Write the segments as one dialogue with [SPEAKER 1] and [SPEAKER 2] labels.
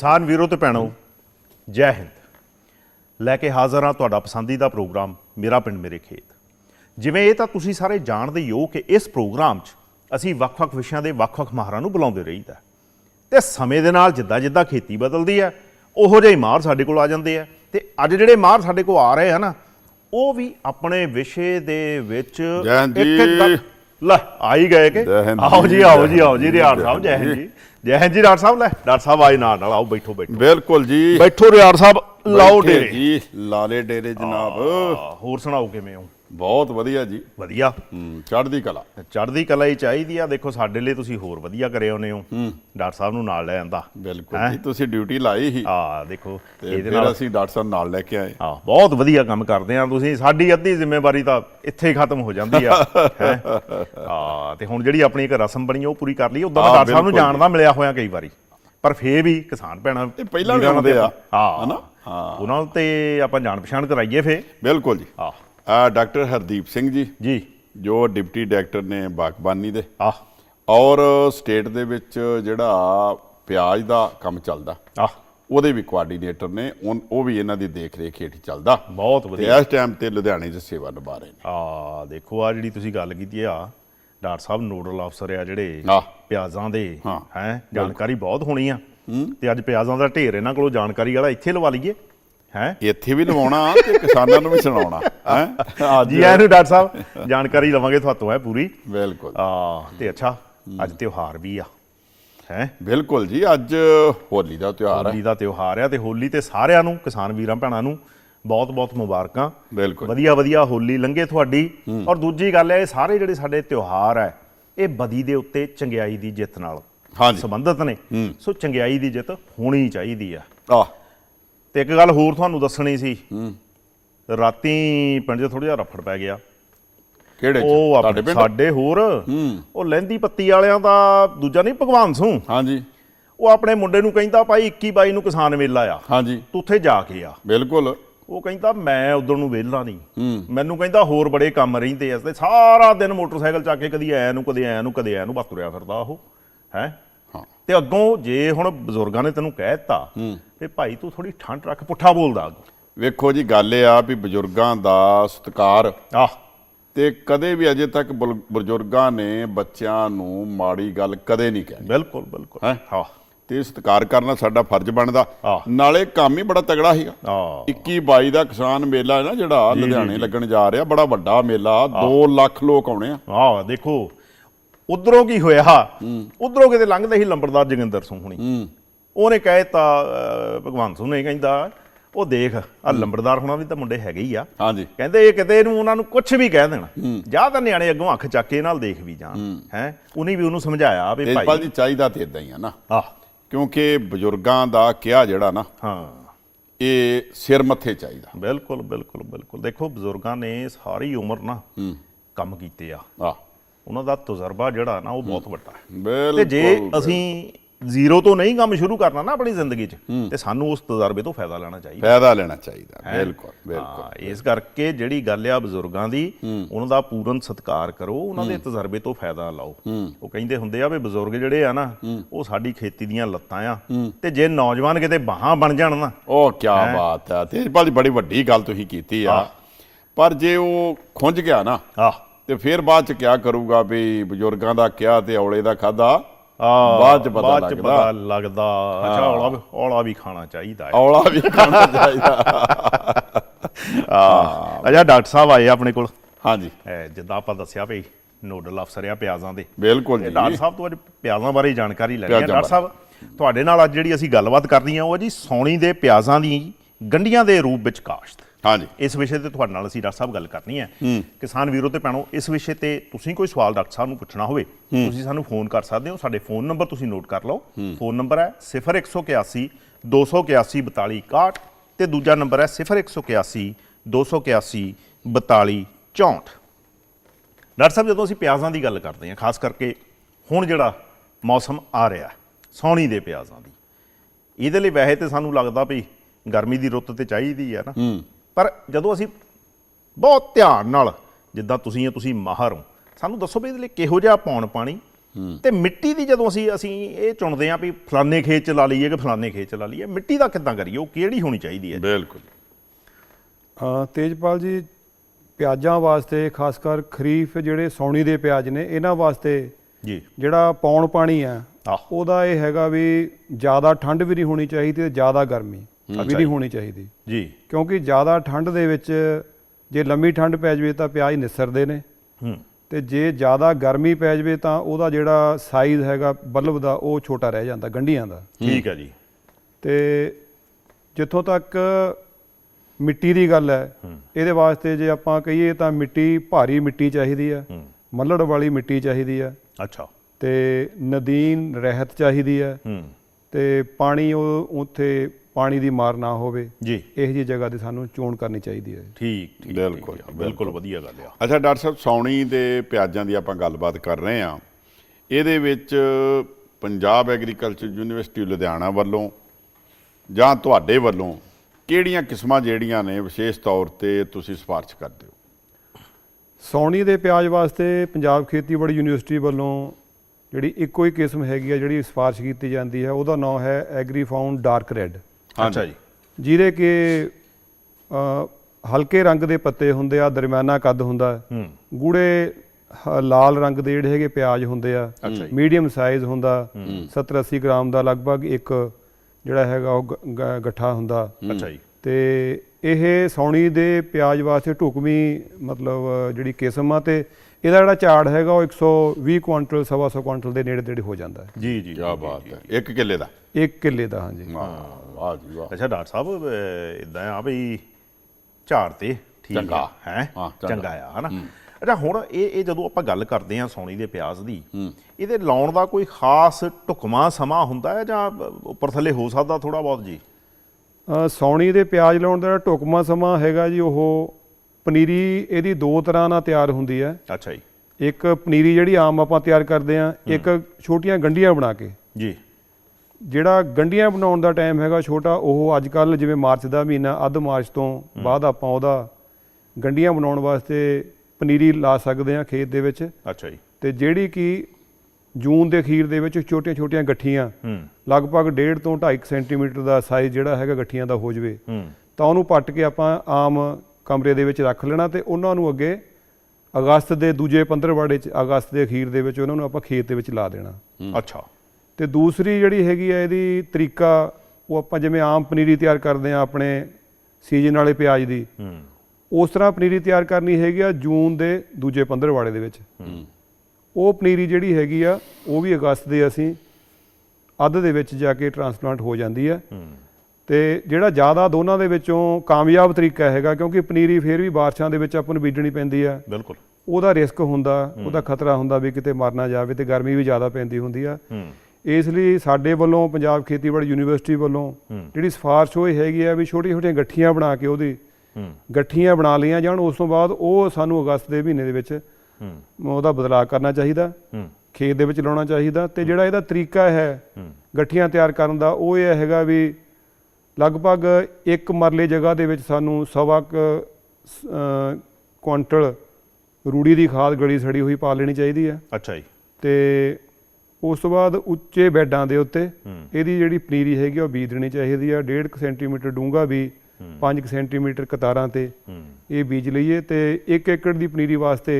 [SPEAKER 1] ਕਿਸਾਨ ਵੀਰੋ ਤੇ ਭੈਣੋ ਜੈ ਹਿੰਦ। ਲੈ ਕੇ ਹਾਜ਼ਰ ਹਾਂ ਤੁਹਾਡਾ ਪਸੰਦੀਦਾ ਪ੍ਰੋਗਰਾਮ ਮੇਰਾ ਪਿੰਡ ਮੇਰੇ ਖੇਤ। ਜਿਵੇਂ ਇਹ ਤਾਂ ਤੁਸੀਂ ਸਾਰੇ ਜਾਣਦੇ ਹੀ ਹੋ ਕਿ ਇਸ ਪ੍ਰੋਗਰਾਮ 'ਚ ਅਸੀਂ ਵੱਖ-ਵੱਖ ਵਿਸ਼ਿਆਂ ਦੇ ਵੱਖ-ਵੱਖ ਮਾਹਰਾਂ ਨੂੰ ਬੁਲਾਉਂਦੇ ਰਹੀਦਾ ਤੇ ਸਮੇਂ ਦੇ ਨਾਲ ਜਿੱਦਾਂ ਜਿੱਦਾਂ ਖੇਤੀ ਬਦਲਦੀ ਹੈ ਉਹੋ ਜਿਹੇ ਮਾਹਰ ਸਾਡੇ ਕੋਲ ਆ ਜਾਂਦੇ ਆ ਤੇ ਅੱਜ ਜਿਹੜੇ ਮਾਹਰ ਸਾਡੇ ਕੋਲ ਆ ਰਹੇ ਆ ਨਾ ਉਹ ਵੀ ਆਪਣੇ ਵਿਸ਼ੇ ਦੇ ਵਿੱਚ ਇੱਕ- ਲੈ ਆ ਹੀ ਗਏ ਕਿ?
[SPEAKER 2] ਜੈ ਹਿੰਦ
[SPEAKER 1] ਆਓ ਜੀ ਆਓ
[SPEAKER 2] ਜੈ
[SPEAKER 1] ਆਓ ਜੀ ਰਿਆੜ ਸਾਹਿਬ ਜੈ ਹਿੰਦ
[SPEAKER 2] ਜੀ।
[SPEAKER 1] ਜੀ ਹਿੰਦ ਜੀ ਡਾਕਟਰ ਸਾਹਿਬ ਲੈ ਡਾਕਟਰ ਸਾਹਿਬ ਆਏ ਨਾਲ ਨਾਲ ਆਓ ਬੈਠੋ ਬੈਠੋ।
[SPEAKER 2] ਬਿਲਕੁਲ ਜੀ।
[SPEAKER 1] ਬੈਠੋ ਰਿਆੜ ਸਾਹਿਬ ਲਾਓ ਡੇਰੇ।
[SPEAKER 2] ਜੀ ਲਾਲੇ ਡੇਰੇ ਜਨਾਬ।
[SPEAKER 1] ਹੋਰ ਸੁਣਾਓ ਕਿਵੇਂ ਹੋ?
[SPEAKER 2] ਬਹੁਤ ਵਧੀਆ ਜੀ।
[SPEAKER 1] ਵਧੀਆ।
[SPEAKER 2] ਹੂੰ, ਚੜ੍ਹਦੀ ਕਲਾ।
[SPEAKER 1] ਚੜ੍ਹਦੀ ਕਲਾ ਹੀ ਚਾਹੀਦੀ ਆ। ਦੇਖੋ ਸਾਡੇ ਲਈ ਤੁਸੀਂ ਹੋਰ ਵਧੀਆ ਕਰੇ ਆਉਨੇ ਹੋ। ਡਾਕਟਰ ਸਾਹਿਬ ਨੂੰ ਨਾਲ ਲੈ ਆਂਦਾ।
[SPEAKER 2] ਬਿਲਕੁਲ
[SPEAKER 1] ਹੈਂ?
[SPEAKER 2] ਜੀ ਤੁਸੀਂ ਡਿਊਟੀ ਲਾਈ ਸੀ।
[SPEAKER 1] ਆ ਦੇਖੋ
[SPEAKER 2] ਤੇ
[SPEAKER 1] ਇਹਦੇ
[SPEAKER 2] ਫਿਰ
[SPEAKER 1] ਨਾਲ
[SPEAKER 2] ਅਸੀਂ ਡਾਕਟਰ ਸਾਹਿਬ ਨਾਲ ਲੈ ਕੇ ਆਏ।
[SPEAKER 1] ਆ ਬਹੁਤ ਵਧੀਆ ਕੰਮ ਕਰਦੇ ਆ ਤੁਸੀਂ। ਸਾਡੀ ਅੱਧੀ ਜ਼ਿੰਮੇਵਾਰੀ ਤਾਂ ਇੱਥੇ ਹੀ ਖਤਮ ਹੋ ਜਾਂਦੀ ਆ। ਹੈਂ। ਆ ਤੇ ਹੁਣ ਜਿਹੜੀ ਆਪਣੀ ਇੱਕ ਰਸਮ ਬਣੀ ਆ, ਉਹ ਪੂਰੀ ਕਰ ਲਈ। ਉਦਾਂ ਮੈਂ
[SPEAKER 2] ਹਾਂ,
[SPEAKER 1] ਡਾਕਟਰ ਸਾਹਿਬ ਨੂੰ
[SPEAKER 2] ਬਿਲਕੁਲ
[SPEAKER 1] ਜਾਣਦਾ ਮਿਲਿਆ ਹੋਇਆ ਕਈ ਵਾਰੀ। ਪਰ ਫੇਰ ਵੀ ਕਿਸਾਨ ਭੈਣਾਂ
[SPEAKER 2] ਇਹ ਪਹਿਲਾਂ ਵੀ
[SPEAKER 1] ਵੀਰਾਂ ਨਾਲ
[SPEAKER 2] ਆਉਂਦੇ ਆ,
[SPEAKER 1] ਹਾਂ।
[SPEAKER 2] ਹਨਾ? ਹਾਂ।
[SPEAKER 1] ਉਹਨਾਂ ਤੇ ਆਪਾਂ ਜਾਣ ਪਛਾਣ ਕਰਾਈਏ ਫੇ
[SPEAKER 2] ਬਿਲਕੁਲ ਜੀ।
[SPEAKER 1] ਆ
[SPEAKER 2] ਆ ਡਾਕਟਰ ਹਰਦੀਪ ਸਿੰਘ ਜੀ।
[SPEAKER 1] ਜੀ।
[SPEAKER 2] ਜੋ ਡਿਪਟੀ ਡਾਇਰੈਕਟਰ ਨੇ ਬਾਗਬਾਨੀ ਦੇ।
[SPEAKER 1] ਆ
[SPEAKER 2] ਔਰ ਸਟੇਟ ਦੇ ਵਿੱਚ ਜਿਹੜਾ ਪਿਆਜ਼ ਦਾ ਕੰਮ ਚੱਲਦਾ।
[SPEAKER 1] ਆ
[SPEAKER 2] ਉਹਦੇ ਵੀ ਕੋਆਰਡੀਨੇਟਰ ਨੇ। ਉਹ ਵੀ ਇਹਨਾਂ ਦੀ ਦੇਖ ਰੇਖ ਹੇਠ ਚੱਲਦਾ।
[SPEAKER 1] ਬਹੁਤ
[SPEAKER 2] ਤੇ
[SPEAKER 1] ਵਧੀਆ।
[SPEAKER 2] ਇਸ ਟਾਈਮ ਤੇ ਲੁਧਿਆਣੇ 'ਚ ਸੇਵਾ ਨਿਭਾ ਰਹੇ ਨੇ।
[SPEAKER 1] ਆ ਦੇਖੋ ਆ ਜਿਹੜੀ ਤੁਸੀਂ ਗੱਲ ਕੀਤੀ ਆ ਡਾਕਟਰ ਸਾਹਿਬ ਨੋਡਲ ਅਫਸਰ ਆ ਜਿਹੜੇ
[SPEAKER 2] ਆਹ।
[SPEAKER 1] ਪਿਆਜ਼ਾਂ ਦੇ।
[SPEAKER 2] ਹੈ।
[SPEAKER 1] ਜਾਣਕਾਰੀ ਬਹੁਤ ਹੋਣੀ ਆ। ਤੇ ਅੱਜ ਪਿਆਜ਼ਾਂ ਦਾ ਢੇਰ ਇਹਨਾਂ ਕੋਲੋਂ ਜਾਣਕਾਰੀ ਵਾਲਾ ਇੱਥੇ ਲਵਾ ਲਈਏ। ਹੈ?
[SPEAKER 2] ਇੱਥੇ ਵੀ ਲਵਾਉਣਾ ਤੇ ਕਿਸਾਨਾਂ ਨੂੰ ਵੀ ਸੁਣਾਉਣਾ ਹੈ?
[SPEAKER 1] ਜੀ ਆਇਆਂ ਨੂੰ ਡਾਕਟਰ ਸਾਹਿਬ ਜਾਣਕਾਰੀ ਲਵਾਂਗੇ ਤੁਹਾਤੋਂ ਹੈ ਪੂਰੀ?
[SPEAKER 2] ਬਿਲਕੁਲ।
[SPEAKER 1] ਆ ਤੇ ਅੱਛਾ ਅੱਜ ਤਿਉਹਾਰ ਵੀ ਆ ਹੈ?
[SPEAKER 2] ਬਿਲਕੁਲ ਜੀ ਅੱਜ ਹੋਲੀ ਦਾ ਤਿਉਹਾਰ ਹੈ।
[SPEAKER 1] ਹੋਲੀ ਦਾ ਤਿਉਹਾਰ ਆ ਤੇ ਹੋਲੀ ਤੇ ਸਾਰਿਆਂ ਨੂੰ ਕਿਸਾਨ ਵੀਰਾਂ ਭੈਣਾਂ ਨੂੰ ਬਹੁਤ ਬਹੁਤ ਮੁਬਾਰਕਾਂ।
[SPEAKER 2] ਬਿਲਕੁਲ।
[SPEAKER 1] ਵਧੀਆ ਵਧੀਆ ਹੋਲੀ ਲੰਘੇ ਤੁਹਾਡੀ। ਔਰ ਦੂਜੀ ਗੱਲ ਹੈ ਇਹ ਸਾਰੇ ਜਿਹੜੇ ਸਾਡੇ ਤਿਉਹਾਰ ਹੈ ਇਹ ਬਦੀ ਦੇ ਉੱਤੇ ਚੰਗਿਆਈ ਦੀ ਜਿੱਤ ਨਾਲ
[SPEAKER 2] ਹਾਂਜੀ।
[SPEAKER 1] ਸੰਬੰਧਿਤ ਨੇ। ਸੋ ਚੰਗਿਆਈ ਦੀ ਜਿੱਤ ਹੋਣੀ ਚਾਹੀਦੀ ਆ।
[SPEAKER 2] ਆ
[SPEAKER 1] ਤੇ ਇੱਕ ਗੱਲ ਹੋਰ ਤੁਹਾਨੂੰ ਦੱਸਣੀ ਸੀ। ਰਾਤੀ ਪਿੰਡ 'ਚ ਥੋੜਾ ਜਿਹਾ ਰਫੜ ਪੈ ਗਿਆ।
[SPEAKER 2] ਕਿਹੜੇ ਚ?
[SPEAKER 1] ਉਹ
[SPEAKER 2] ਤੁਹਾਡੇ
[SPEAKER 1] ਆਪਣੇ
[SPEAKER 2] ਪਿੰਡ?
[SPEAKER 1] ਸਾਡੇ ਹੋਰ। ਉਹ ਲਹਿੰਦੀ ਪੱਤੀ ਵਾਲਿਆਂ ਦਾ ਦੂਜਾ ਨਹੀਂ ਭਗਵਾਨ ਸਿੰਘ?
[SPEAKER 2] ਹਾਂਜੀ।
[SPEAKER 1] ਉਹ ਆਪਣੇ ਮੁੰਡੇ ਨੂੰ ਕਹਿੰਦਾ ਭਾਈ 21 22 ਨੂੰ ਕਿਸਾਨ ਮੇਲਾ ਆ।
[SPEAKER 2] ਹਾਂਜੀ।
[SPEAKER 1] ਤੂੰ ਉੱਥੇ ਜਾ ਕੇ ਆ।
[SPEAKER 2] ਬਿਲਕੁਲ।
[SPEAKER 1] ਉਹ ਕਹਿੰਦਾ ਮੈਂ ਉਧਰ ਨੂੰ ਵਿਹਲਾ ਨਹੀਂ। ਮੈਨੂੰ ਕਹਿੰਦਾ ਹੋਰ ਬੜੇ ਕੰਮ ਰਹਿੰਦੇ ਐ ਤੇ ਸਾਰਾ ਦਿਨ ਮੋਟਰਸਾਈਕਲ ਚੱਕ ਕੇ ਕਦੀ ਐ ਨੂੰ ਕਦੇ ਐ ਨੂੰ ਕਦੇ ਐ ਨੂੰ ਬਸ ਤੁਰਿਆ ਫਿਰਦਾ ਉਹ। ਹੈ
[SPEAKER 2] ਹਾਂ?
[SPEAKER 1] ਤੇ ਅੱਗੋਂ ਜੇ ਹੁਣ ਬਜ਼ੁਰਗਾਂ ਨੇ ਤੈਨੂੰ ਕਹਿ ਦਿੱਤਾ ਤੇ ਭਾਈ ਤੂੰ ਥੋੜੀ ਠੰਡ ਰੱਖ ਪੁੱਠਾ ਬੋਲਦਾ ਅੱਗੋਂ।
[SPEAKER 2] ਵੇਖੋ ਜੀ ਗੱਲ ਇਹ ਆ ਵੀ ਬਜ਼ੁਰਗਾਂ ਦਾ ਸਤਿਕਾਰ
[SPEAKER 1] ਆਹ।
[SPEAKER 2] ਤੇ ਕਦੇ ਵੀ ਅਜੇ ਤੱਕ ਬੁਲ- ਬਜ਼ੁਰਗਾਂ ਨੇ ਬੱਚਿਆਂ ਨੂੰ ਮਾੜੀ ਗੱਲ ਕਦੇ ਨਹੀਂ ਕਹੀ
[SPEAKER 1] ਬਿਲਕੁਲ ਬਿਲਕੁਲ।
[SPEAKER 2] ਹੈਂ?
[SPEAKER 1] ਹਾਂ।
[SPEAKER 2] ਤੇ ਸਤਿਕਾਰ ਕਰਨਾ ਸਾਡਾ ਫਰਜ਼ ਬਣਦਾ।
[SPEAKER 1] ਆਹ।
[SPEAKER 2] ਨਾਲੇ ਕੰਮ ਹੀ ਬੜਾ ਤਗੜਾ ਸੀਗਾ।
[SPEAKER 1] ਆਹ
[SPEAKER 2] 21 22 ਦਾ ਕਿਸਾਨ ਮੇਲਾ ਹੈ ਨਾ ਜਿਹੜਾ ਲੁਧਿਆਣੇ ਲੱਗਣ ਜਾ ਰਿਹਾ ਬੜਾ ਵੱਡਾ ਮੇਲਾ 2 ਲੱਖ ਲੋਕ ਆਉਣੇ ਆ।
[SPEAKER 1] ਆਹ ਦੇਖੋ ਉਧਰੋਂ ਕੀ ਹੋਇਆ? ਉਧਰੋਂ ਕਿਤੇ ਲੰਘਦੇ ਸੀ ਲੰਬੜਦਾਰ ਜਗਿੰਦਰ ਸਿੰਘ ਹੁਣੀ। ਉਹਨੇ ਕਹਿਤਾ ਭਗਵਾਨ ਸਿੰਘ ਨੇ ਕਹਿੰਦਾ ਉਹ ਦੇਖ ਆ ਲੰਬੜਦਾਰ ਹੁਣਾ ਵੀ ਤਾਂ ਮੁੰਡੇ ਹੈਗੇ ਹੀ ਆ।
[SPEAKER 2] ਹਾਂਜੀ।
[SPEAKER 1] ਕਹਿੰਦੇ ਇਹ ਕਿਤੇ ਨੂੰ ਉਹਨਾਂ ਨੂੰ ਕੁਝ ਵੀ ਕਹਿ ਦੇਣਾ। ਜਾਂ ਤਾਂ ਨਿਆਣੇ ਅੱਗੋਂ ਅੱਖ ਚੱਕ ਕੇ ਨਾਲ ਦੇਖ ਵੀ ਜਾਣ ਹੈ। ਉਹਨੇ ਵੀ ਉਹਨੂੰ ਸਮਝਾਇਆ ਵੀ ਭਾਈ
[SPEAKER 2] ਜੀ ਚਾਹੀਦਾ ਤੇ ਇਦਾਂ ਹੀ ਆ ਨਾ।
[SPEAKER 1] ਆਹ।
[SPEAKER 2] ਕਿਉਂਕਿ ਬਜ਼ੁਰਗਾਂ ਦਾ ਕਿਹਾ ਜਿਹੜਾ ਨਾ
[SPEAKER 1] ਹਾਂ।
[SPEAKER 2] ਇਹ ਸਿਰ ਮੱਥੇ ਚਾਹੀਦਾ।
[SPEAKER 1] ਬਿਲਕੁਲ ਬਿਲਕੁਲ ਬਿਲਕੁਲ। ਦੇਖੋ ਬਜ਼ੁਰਗਾਂ ਨੇ ਸਾਰੀ ਉਮਰ ਨਾ ਕੰਮ ਕੀਤੇ ਆ।
[SPEAKER 2] ਆ
[SPEAKER 1] ਉਹਨਾਂ ਦਾ ਤਜਰਬਾ ਜਿਹੜਾ ਨਾ ਉਹ ਬਹੁਤ ਵੱਡਾ ਹੈ। ਤੇ ਜੇ ਅਸੀਂ ਜ਼ੀਰੋ ਤੋਂ ਨਹੀਂ ਕੰਮ ਸ਼ੁਰੂ ਕਰਨਾ ਨਾ ਆਪਣੀ ਜ਼ਿੰਦਗੀ 'ਚ ਤੇ ਸਾਨੂੰ ਉਸ ਤਜਰਬੇ ਤੋਂ ਫਾਇਦਾ ਲੈਣਾ ਚਾਹੀਦਾ।
[SPEAKER 2] ਫਾਇਦਾ ਲੈਣਾ ਚਾਹੀਦਾ ਬਿਲਕੁਲ ਬਿਲਕੁਲ
[SPEAKER 1] ਹਾਂ, ਇਸ ਕਰਕੇ ਜਿਹੜੀ ਗੱਲ ਆ ਬਜ਼ੁਰਗਾਂ ਦੀ ਉਹਨਾਂ ਦਾ ਪੂਰਨ ਸਤਿਕਾਰ ਕਰੋ ਉਹਨਾਂ ਦੇ ਤਜਰਬੇ ਤੋਂ ਫਾਇਦਾ ਲਓ। ਉਹ ਕਹਿੰਦੇ ਹੁੰਦੇ ਆ ਵੀ ਬਜ਼ੁਰਗ ਜਿਹੜੇ ਆ ਨਾ ਉਹ ਸਾਡੀ ਖੇਤੀ ਦੀਆਂ ਲੱਤਾਂ ਆ ਤੇ ਜੇ ਨੌਜਵਾਨ ਕਿਤੇ ਬਾਹਾਂ ਬਣ ਜਾਣ ਨਾ
[SPEAKER 2] ਉਹ ਕੀ ਬਾਤ ਹੈ ਤੇਜਪਾਲ ਜੀ ਬੜੀ ਵੱਡੀ ਗੱਲ ਤੁਸੀਂ ਕੀਤੀ ਆ। ਪਰ ਜੇ ਉਹ ਖੁੰਝ ਗਿਆ ਨਾ
[SPEAKER 1] ਆਹ।
[SPEAKER 2] ਤੇ ਫਿਰ ਬਾਅਦ ਚ ਕਿਆ ਕਰੂਗਾ ਵੀ ਬਜ਼ੁਰਗਾਂ ਦਾ ਕਿਹਾ ਤੇ ਔਲੇ ਦਾ ਖਾਦਾ ਬਾਅਦ ਚ ਪਤਾ
[SPEAKER 1] ਬਾਅਦ ਚ
[SPEAKER 2] ਲੱਗਦਾ।
[SPEAKER 1] ਪਤਾ ਲੱਗਦਾ। ਅੱਛਾ ਔਲਾ ਵੀ ਔਲਾ ਵੀ ਖਾਣਾ ਚਾਹੀਦਾ ਹੈ।
[SPEAKER 2] ਔਲਾ ਵੀ ਖਾਣਾ ਚਾਹੀਦਾ।
[SPEAKER 1] ਆ ਅਜਾ ਡਾਕਟਰ ਸਾਹਿਬ ਆਏ ਆਪਣੇ ਕੋਲ?
[SPEAKER 2] ਹਾਂਜੀ।
[SPEAKER 1] ਜਿੱਦਾਂ ਆਪਾਂ ਦੱਸਿਆ ਭਈ ਨੋਡਲ ਅਫਸਰ ਆ ਪਿਆਜ਼ਾਂ ਦੇ।
[SPEAKER 2] ਬਿਲਕੁਲ ਜੀ।
[SPEAKER 1] ਡਾਕਟਰ ਸਾਹਿਬ ਤੋਂ ਅੱਜ ਪਿਆਜ਼ਾਂ ਬਾਰੇ ਜਾਣਕਾਰੀ ਲੈਣੀ ਹੈ ਡਾਕਟਰ ਸਾਹਿਬ ਤੁਹਾਡੇ ਨਾਲ ਅੱਜ ਜਿਹੜੀ ਅਸੀਂ ਗੱਲਬਾਤ ਕਰਨੀ ਆ ਉਹ ਜੀ ਸੌਣੀ ਦੇ ਪਿਆਜ਼ਾਂ ਦੀ ਗੰਢੀਆਂ ਦੇ ਰੂਪ ਵਿੱਚ ਕਾਸ਼ਤ।
[SPEAKER 2] ਹਾਂਜੀ।
[SPEAKER 1] ਇਸ ਵਿਸ਼ੇ ਤੇ ਤੁਹਾਡੇ ਨਾਲ ਅਸੀਂ ਡਾਕਟਰ ਸਾਹਿਬ ਗੱਲ ਕਰਨੀ ਹੈ। ਕਿਸਾਨ ਵੀਰੋ ਤੇ ਭੈਣੋ ਇਸ ਵਿਸ਼ੇ ਤੇ ਤੁਸੀਂ ਕੋਈ ਸਵਾਲ ਡਾਕਟਰ ਸਾਹਿਬ ਨੂੰ ਪੁੱਛਣਾ ਹੋਵੇ ਤੁਸੀਂ ਸਾਨੂੰ ਫੋਨ ਕਰ ਸਕਦੇ ਹੋ। ਸਾਡੇ ਫੋਨ ਨੰਬਰ ਤੁਸੀਂ ਨੋਟ ਕਰ ਲਓ। ਫੋਨ ਨੰਬਰ ਹੈ 0181 281 4261 ਤੇ ਦੂਜਾ ਨੰਬਰ ਹੈ 0181 281 4264 ਡਾਕਟਰ ਸਾਹਿਬ ਜਦੋਂ ਅਸੀਂ ਪਿਆਜ਼ਾਂ ਦੀ ਗੱਲ ਕਰਦੇ ਹਾਂ ਖਾਸ ਕਰਕੇ ਹੁਣ ਜਿਹੜਾ ਮੌਸਮ ਆ ਰਿਹਾ ਸੌਣੀ ਦੇ ਪਿਆਜ਼ਾਂ ਦੀ ਇਹਦੇ ਲਈ ਵੈਸੇ ਤੇ ਸਾਨੂੰ ਲੱਗਦਾ ਵੀ ਗਰਮੀ ਦੀ ਰੁੱਤ ਤੇ ਚਾਹੀਦੀ ਹੈ ਨਾ। ਪਰ ਜਦੋਂ ਅਸੀਂ ਬਹੁਤ ਧਿਆਨ ਨਾਲ ਜਿੱਦਾਂ ਤੁਸੀਂ ਇਹ ਤੁਸੀਂ ਮਾਹਰ ਹੋ ਸਾਨੂੰ ਦੱਸੋ ਵੀ ਇਹਦੇ ਲਈ ਕਿਹੋ ਜਿਹਾ ਪਾਉਣ ਪਾਣੀ? ਤੇ ਮਿੱਟੀ ਦੀ ਜਦੋਂ ਅਸੀਂ ਅਸੀਂ ਇਹ ਚੁਣਦੇ ਆਂ ਵੀ ਫਲਾਣੇ ਖੇਤ ਚ ਲਾ ਲਈਏ ਕਿ ਫਲਾਣੇ ਖੇਤ ਚ ਲਾ ਲਈਏ ਮਿੱਟੀ ਦਾ ਕਿੱਦਾਂ ਕਰੀਏ? ਉਹ ਕਿਹੜੀ ਹੋਣੀ ਚਾਹੀਦੀ ਹੈ?
[SPEAKER 2] ਬਿਲਕੁਲ।
[SPEAKER 3] ਅ, ਤੇਜਪਾਲ ਜੀ ਪਿਆਜ਼ਾਂ ਵਾਸਤੇ ਖਾਸ ਕਰ ਖਰੀਫ ਜਿਹੜੇ ਸੌਣੀ ਦੇ ਪਿਆਜ਼ ਨੇ ਇਹਨਾਂ ਵਾਸਤੇ
[SPEAKER 1] ਜੀ।
[SPEAKER 3] ਜਿਹੜਾ ਪੌਣ ਪਾਣੀ ਆ। ਉਹਦਾ ਇਹ ਹੈਗਾ ਵੀ ਜ਼ਿਆਦਾ ਠੰਡ ਵੀ ਨਹੀਂ ਹੋਣੀ ਚਾਹੀਦੀ ਤੇ ਜ਼ਿਆਦਾ ਗਰਮੀ।
[SPEAKER 1] ਅੱਛਾ
[SPEAKER 3] ਨਹੀਂ ਹੋਣੀ ਚਾਹੀਦੀ।
[SPEAKER 1] ਜੀ।
[SPEAKER 3] ਕਿਉਂਕਿ ਜ਼ਿਆਦਾ ਠੰਡ ਦੇ ਵਿੱਚ ਜੇ ਲੰਮੀ ਠੰਡ ਪੈ ਜਾਵੇ ਤਾਂ ਪਿਆਜ਼ ਨਿਸਰਦੇ ਨੇ।
[SPEAKER 1] ਹੂੰ।
[SPEAKER 3] ਤੇ ਜੇ ਜ਼ਿਆਦਾ ਗਰਮੀ ਪੈ ਜਾਵੇ ਤਾਂ ਉਹਦਾ ਜਿਹੜਾ ਸਾਈਜ਼ ਹੈਗਾ ਬਲਬ ਦਾ ਉਹ ਛੋਟਾ ਰਹਿ ਜਾਂਦਾ ਗੰਢੀਆਂ ਦਾ।
[SPEAKER 1] ਠੀਕ ਹੈ ਜੀ।
[SPEAKER 3] ਤੇ ਜਿੱਥੋਂ ਤੱਕ ਮਿੱਟੀ ਦੀ ਗੱਲ ਹੈ ਇਹਦੇ ਵਾਸਤੇ ਜੇ ਆਪਾਂ ਕਹੀਏ ਤਾਂ ਮਿੱਟੀ ਭਾਰੀ ਮਿੱਟੀ ਚਾਹੀਦੀ ਆ
[SPEAKER 1] ਹੂੰ।
[SPEAKER 3] ਮੱਲੜ ਵਾਲੀ ਮਿੱਟੀ ਚਾਹੀਦੀ ਆ
[SPEAKER 1] ਅੱਛਾ।
[SPEAKER 3] ਤੇ ਨਦੀਨ ਰਹਿਤ ਚਾਹੀਦੀ ਆ
[SPEAKER 1] ਹੂੰ।
[SPEAKER 3] ਤੇ ਪਾਣੀ ਉਹ ਉੱਥੇ ਪਾਣੀ ਦੀ ਮਾਰ ਨਾ ਹੋਵੇ
[SPEAKER 1] ਜੀ।
[SPEAKER 3] ਇਹੋ ਜਿਹੀ ਜਗ੍ਹਾ ਤੇ ਸਾਨੂੰ ਚੋਣ ਕਰਨੀ ਚਾਹੀਦੀ ਹੈ।
[SPEAKER 1] ਠੀਕ ਠੀਕ
[SPEAKER 2] ਬਿਲਕੁਲ,
[SPEAKER 1] ਬਿਲਕੁਲ। ਵਧੀਆ ਗੱਲ ਆ।
[SPEAKER 2] ਅੱਛਾ ਡਾਕਟਰ ਸਾਹਿਬ ਸੌਣੀ ਦੇ ਪਿਆਜ਼ਾਂ ਦੀ ਆਪਾਂ ਗੱਲਬਾਤ ਕਰ ਰਹੇ ਹਾਂ। ਇਹਦੇ ਵਿੱਚ ਪੰਜਾਬ ਐਗਰੀਕਲਚਰ ਯੂਨੀਵਰਸਿਟੀ ਲੁਧਿਆਣਾ ਵੱਲੋਂ ਜਾਂ ਤੁਹਾਡੇ ਵੱਲੋਂ ਕਿਹੜੀਆਂ ਕਿਸਮਾਂ ਜਿਹੜੀਆਂ ਨੇ ਵਿਸ਼ੇਸ਼ ਤੌਰ ਤੇ ਤੁਸੀਂ ਸਿਫਾਰਿਸ਼ ਕਰਦੇ ਹੋ?
[SPEAKER 3] ਸੌਣੀ ਦੇ ਪਿਆਜ਼ ਵਾਸਤੇ ਪੰਜਾਬ ਖੇਤੀਬਾੜੀ ਯੂਨੀਵਰਸਿਟੀ ਵੱਲੋਂ ਜਿਹੜੀ ਇੱਕੋ ਹੀ ਕਿਸਮ ਹੈਗੀ ਆ ਜਿਹੜੀ ਸਿਫਾਰਿਸ਼ ਕੀਤੀ ਜਾਂਦੀ ਹੈ ਉਹਦਾ ਨਾਮ ਹੈ ਐਗਰੀਫਾਊਂਡ ਡਾਰਕ ਰੈੱਡ।
[SPEAKER 1] ਅੱਛਾ ਜੀ।
[SPEAKER 3] ਜਿਹਦੇ ਕਿ ਹਲਕੇ ਰੰਗ ਦੇ ਪੱਤੇ ਹੁੰਦੇ ਆ ਦਰਮਿਆਨਾ ਕੱਦ ਹੁੰਦਾ। ਹੈ।
[SPEAKER 1] ਹੂੰ
[SPEAKER 3] ਗੂੜੇ ਹ- ਲਾਲ ਰੰਗ ਦੇ ਜਿਹੜੇ ਹੈਗੇ ਪਿਆਜ਼ ਹੁੰਦੇ ਆ। ਮੀਡੀਅਮ ਸਾਈਜ਼ ਹੁੰਦਾ। 70 80 ਗ੍ਰਾਮ ਦਾ ਲਗਭਗ ਇੱਕ ਜਿਹੜਾ ਹੈਗਾ ਉਹ ਗੱਠਾ ਹੁੰਦਾ।
[SPEAKER 1] ਅੱਛਾ ਜੀ।
[SPEAKER 3] ਤੇ ਇਹ ਸੌਣੀ ਦੇ ਪਿਆਜ਼ ਵਾਸਤੇ ਢੁਕਵੀਂ ਮਤਲਬ ਜਿਹੜੀ ਕਿਸਮ ਆ ਤੇ ਇਹਦਾ ਜਿਹੜਾ ਝਾੜ ਹੈਗਾ ਉਹ 120 ਕੁਇੰਟਲ ਸਵਾ ਸੌ ਕੁਇੰਟਲ ਦੇ ਨੇੜੇ ਤੇੜੇ ਹੋ ਜਾਂਦਾ ਹੈ।
[SPEAKER 1] ਜੀ ਜੀ
[SPEAKER 2] ਕੀ ਬਾਤ ਹੈ। ਇੱਕ ਕਿੱਲੇ ਦਾ?
[SPEAKER 3] ਇੱਕ ਕਿੱਲੇ ਦਾ ਹਾਂਜੀ।
[SPEAKER 2] ਵਾਹ ਵਾਹ ਜੀ ਵਾਹ
[SPEAKER 1] ਅੱਛਾ ਡਾਕਟਰ ਸਾਹਿਬ ਇਦਾਂ ਆ ਵੀ ਝਾੜ ਤੇ ਠੀਕ
[SPEAKER 2] ਚੰਗਾ।
[SPEAKER 1] ਹੈ?
[SPEAKER 2] ਹਾਂ, ਚੰਗਾ।
[SPEAKER 1] ਆ ਹਨਾ? ਅੱਛਾ ਹੁਣ ਇਹ ਇਹ ਜਦੋਂ ਆਪਾਂ ਗੱਲ ਕਰਦੇ ਆ ਸੌਣੀ ਦੇ ਪਿਆਜ਼ ਦੀ ਇਹਦੇ ਲਾਉਣ ਦਾ ਕੋਈ ਖਾਸ ਢੁਕਵਾਂ ਸਮਾਂ ਹੁੰਦਾ ਹੈ ਜਾਂ ਉੱਪਰ ਥੱਲੇ ਹੋ ਸਕਦਾ ਥੋੜਾ ਬਹੁਤ ਜੀ?
[SPEAKER 3] ਸੌਣੀ ਦੇ ਪਿਆਜ਼ ਲਾਉਣ ਦਾ ਢੁਕਵਾਂ ਸਮਾਂ ਹੈਗਾ ਜੀ ਉਹ ਪਨੀਰੀ ਇਹਦੀ ਦੋ ਤਰ੍ਹਾਂ ਨਾਲ ਤਿਆਰ ਹੁੰਦੀ ਹੈ।
[SPEAKER 1] ਅੱਛਾ ਜੀ।
[SPEAKER 3] ਇੱਕ ਪਨੀਰੀ ਜਿਹੜੀ ਆਮ ਆਪਾਂ ਤਿਆਰ ਕਰਦੇ ਆ ਇੱਕ ਛੋਟੀਆਂ ਗੰਢੀਆਂ ਬਣਾ ਕੇ।
[SPEAKER 1] ਜੀ।
[SPEAKER 3] ਜਿਹੜਾ ਗੰਢੀਆਂ ਬਣਾਉਣ ਦਾ ਟਾਈਮ ਹੈਗਾ ਛੋਟਾ ਉਹ ਅੱਜ ਕੱਲ ਜਿਵੇਂ ਮਾਰਚ ਦਾ ਮਹੀਨਾ ਅੱਧ ਮਾਰਚ ਤੋਂ ਬਾਅਦ ਆਪਾਂ ਉਹਦਾ ਗੰਢੀਆਂ ਬਣਾਉਣ ਵਾਸਤੇ ਪਨੀਰੀ ਲਾ ਸਕਦੇ ਆ ਖੇਤ ਦੇ ਵਿੱਚ।
[SPEAKER 1] ਅੱਛਾ ਜੀ।
[SPEAKER 3] ਤੇ ਜਿਹੜੀ ਕਿ ਜੂਨ ਦੇ ਅਖੀਰ ਦੇ ਵਿੱਚ ਛੋਟੀਆਂ-ਛੋਟੀਆਂ ਗੱਠੀਆਂ ਲਗਭਗ 1.5 ਤੋਂ 2.5 ਸੈਂਟੀਮੀਟਰ ਦਾ ਸਾਈਜ਼ ਜਿਹੜਾ ਹੈਗਾ ਗੱਠੀਆਂ ਦਾ ਹੋ ਜਵੇ ਤਾਂ ਉਹਨੂੰ ਪੱਟ ਕੇ ਆਪਾਂ ਆਮ ਕਮਰੇ ਦੇ ਵਿੱਚ ਰੱਖ ਲੈਣਾ ਤੇ ਉਹਨਾਂ ਨੂੰ ਅੱਗੇ ਅਗਸਤ ਦੇ ਦੂਜੇ 15 ਵਾੜੇ ਚ ਅਗਸਤ ਦੇ ਅਖੀਰ ਦੇ ਵਿੱਚ ਉਹਨਾਂ ਨੂੰ ਆਪਾਂ ਖੇਤ ਦੇ ਵਿੱਚ ਲਾ ਦੇਣਾ।
[SPEAKER 1] ਅੱਛਾ।
[SPEAKER 3] ਤੇ ਦੂਸਰੀ ਜਿਹੜੀ ਹੈਗੀ ਆ ਇਹਦੀ ਤਰੀਕਾ ਉਹ ਆਪਾਂ ਜਿਵੇਂ ਆਮ ਪਨੀਰੀ ਤਿਆਰ ਕਰਦੇ ਆ ਆਪਣੇ ਸੀਜ਼ਨ ਵਾਲੇ ਪਿਆਜ਼ ਦੀ
[SPEAKER 1] ਹੂੰ।
[SPEAKER 3] ਉਸ ਤਰ੍ਹਾਂ ਪਨੀਰੀ ਤਿਆਰ ਕਰਨੀ ਹੈਗੀ ਆ ਜੂਨ ਦੇ ਦੂਜੇ 15 ਵਾੜੇ ਦੇ ਵਿੱਚ। ਉਹ ਪਨੀਰੀ ਜਿਹੜੀ ਹੈਗੀ ਆ ਉਹ ਵੀ ਅਗਸਤ ਦੇ ਅਸੀਂ ਅੱਧ ਦੇ ਵਿੱਚ ਜਾ ਕੇ ਟਰਾਂਸਪਲਾਂਟ ਹੋ ਜਾਂਦੀ ਆ।
[SPEAKER 1] ਹੂੰ।
[SPEAKER 3] ਤੇ ਜਿਹੜਾ ਜ਼ਿਆਦਾ ਦੋਨਾਂ ਦੇ ਵਿੱਚੋਂ ਕਾਮਯਾਬ ਤਰੀਕਾ ਹੈਗਾ ਕਿਉਂਕਿ ਪਨੀਰੀ ਫੇਰ ਵੀ ਬਾਰਿਸ਼ਾਂ ਦੇ ਵਿੱਚ ਆਪਾਂ ਨੂੰ ਬੀਜਣੀ ਪੈਂਦੀ ਆ।
[SPEAKER 1] ਬਿਲਕੁਲ।
[SPEAKER 3] ਉਹਦਾ ਰਿਸਕ ਹੁੰਦਾ ਉਹਦਾ ਖਤਰਾ ਹੁੰਦਾ ਵੀ ਕਿਤੇ ਮਰ ਨਾ ਜਾਵੇ ਤੇ ਗਰਮੀ ਵੀ ਜ਼ਿਆਦਾ ਪੈਂਦੀ ਹੁੰਦੀ ਆ।
[SPEAKER 1] ਹੂੰ।
[SPEAKER 3] ਇਸ ਲਈ ਸਾਡੇ ਵੱਲੋਂ ਪੰਜਾਬ ਖੇਤੀਬਾੜੀ ਯੂਨੀਵਰਸਿਟੀ ਵੱਲੋਂ। ਜਿਹੜੀ ਸਿਫਾਰਿਸ਼ ਇਹ ਹੈਗੀ ਆ ਵੀ ਛੋਟੀਆਂ ਛੋਟੀਆਂ ਗੱਠੀਆਂ ਬਣਾ ਕੇ ਉਹਦੀ ਗੱਠੀਆਂ ਬਣਾ ਲਈਆਂ ਜਾਣ ਉਸ ਤੋਂ ਬਾਅਦ ਉਹ ਸਾਨੂੰ ਅਗਸਤ ਦੇ ਮਹੀਨੇ ਦੇ ਵਿੱਚ ਉਹਦਾ ਬਦਲਾਅ ਕਰਨਾ ਚਾਹੀਦਾ ਖੇਤ ਦੇ ਵਿੱਚ ਲਾਉਣਾ ਚਾਹੀਦਾ ਤੇ ਜਿਹੜਾ ਇਹਦਾ ਤਰੀਕਾ ਹੈ ਗੱਠੀਆਂ ਤਿਆਰ ਕਰਨ ਦਾ ਉਹ ਇਹ ਹੈਗਾ ਵੀ ਲਗਭਗ ਇੱਕ ਮਰਲੇ ਜਗ੍ਹਾ ਦੇ ਵਿੱਚ ਸਾਨੂੰ ਸਵਾ ਕੁਇੰਟਲ ਰੂੜੀ ਦੀ ਖਾਦ ਗਲੀ ਸੜੀ ਹੋਈ ਪਾ ਲੈਣੀ ਚਾਹੀਦੀ ਹੈ।
[SPEAKER 1] ਅੱਛਾ ਜੀ।
[SPEAKER 3] ਤੇ ਉਸ ਤੋਂ ਬਾਅਦ ਉੱਚੇ ਬੈੱਡਾਂ ਦੇ ਉੱਤੇ ਇਹਦੀ ਜਿਹੜੀ ਪਨੀਰੀ ਹੈਗੀ ਉਹ ਬੀਜ ਦੇਣੀ ਚਾਹੀਦੀ ਆ। 1.5 ਸੈਂਟੀਮੀਟਰ ਡੂੰਘਾ ਵੀ 5 ਸੈਂਟੀਮੀਟਰ ਕਤਾਰਾਂ ਤੇ ਇਹ ਬੀਜ ਲਈਏ ਤੇ 1 ਏਕੜ ਦੀ ਪਨੀਰੀ ਵਾਸਤੇ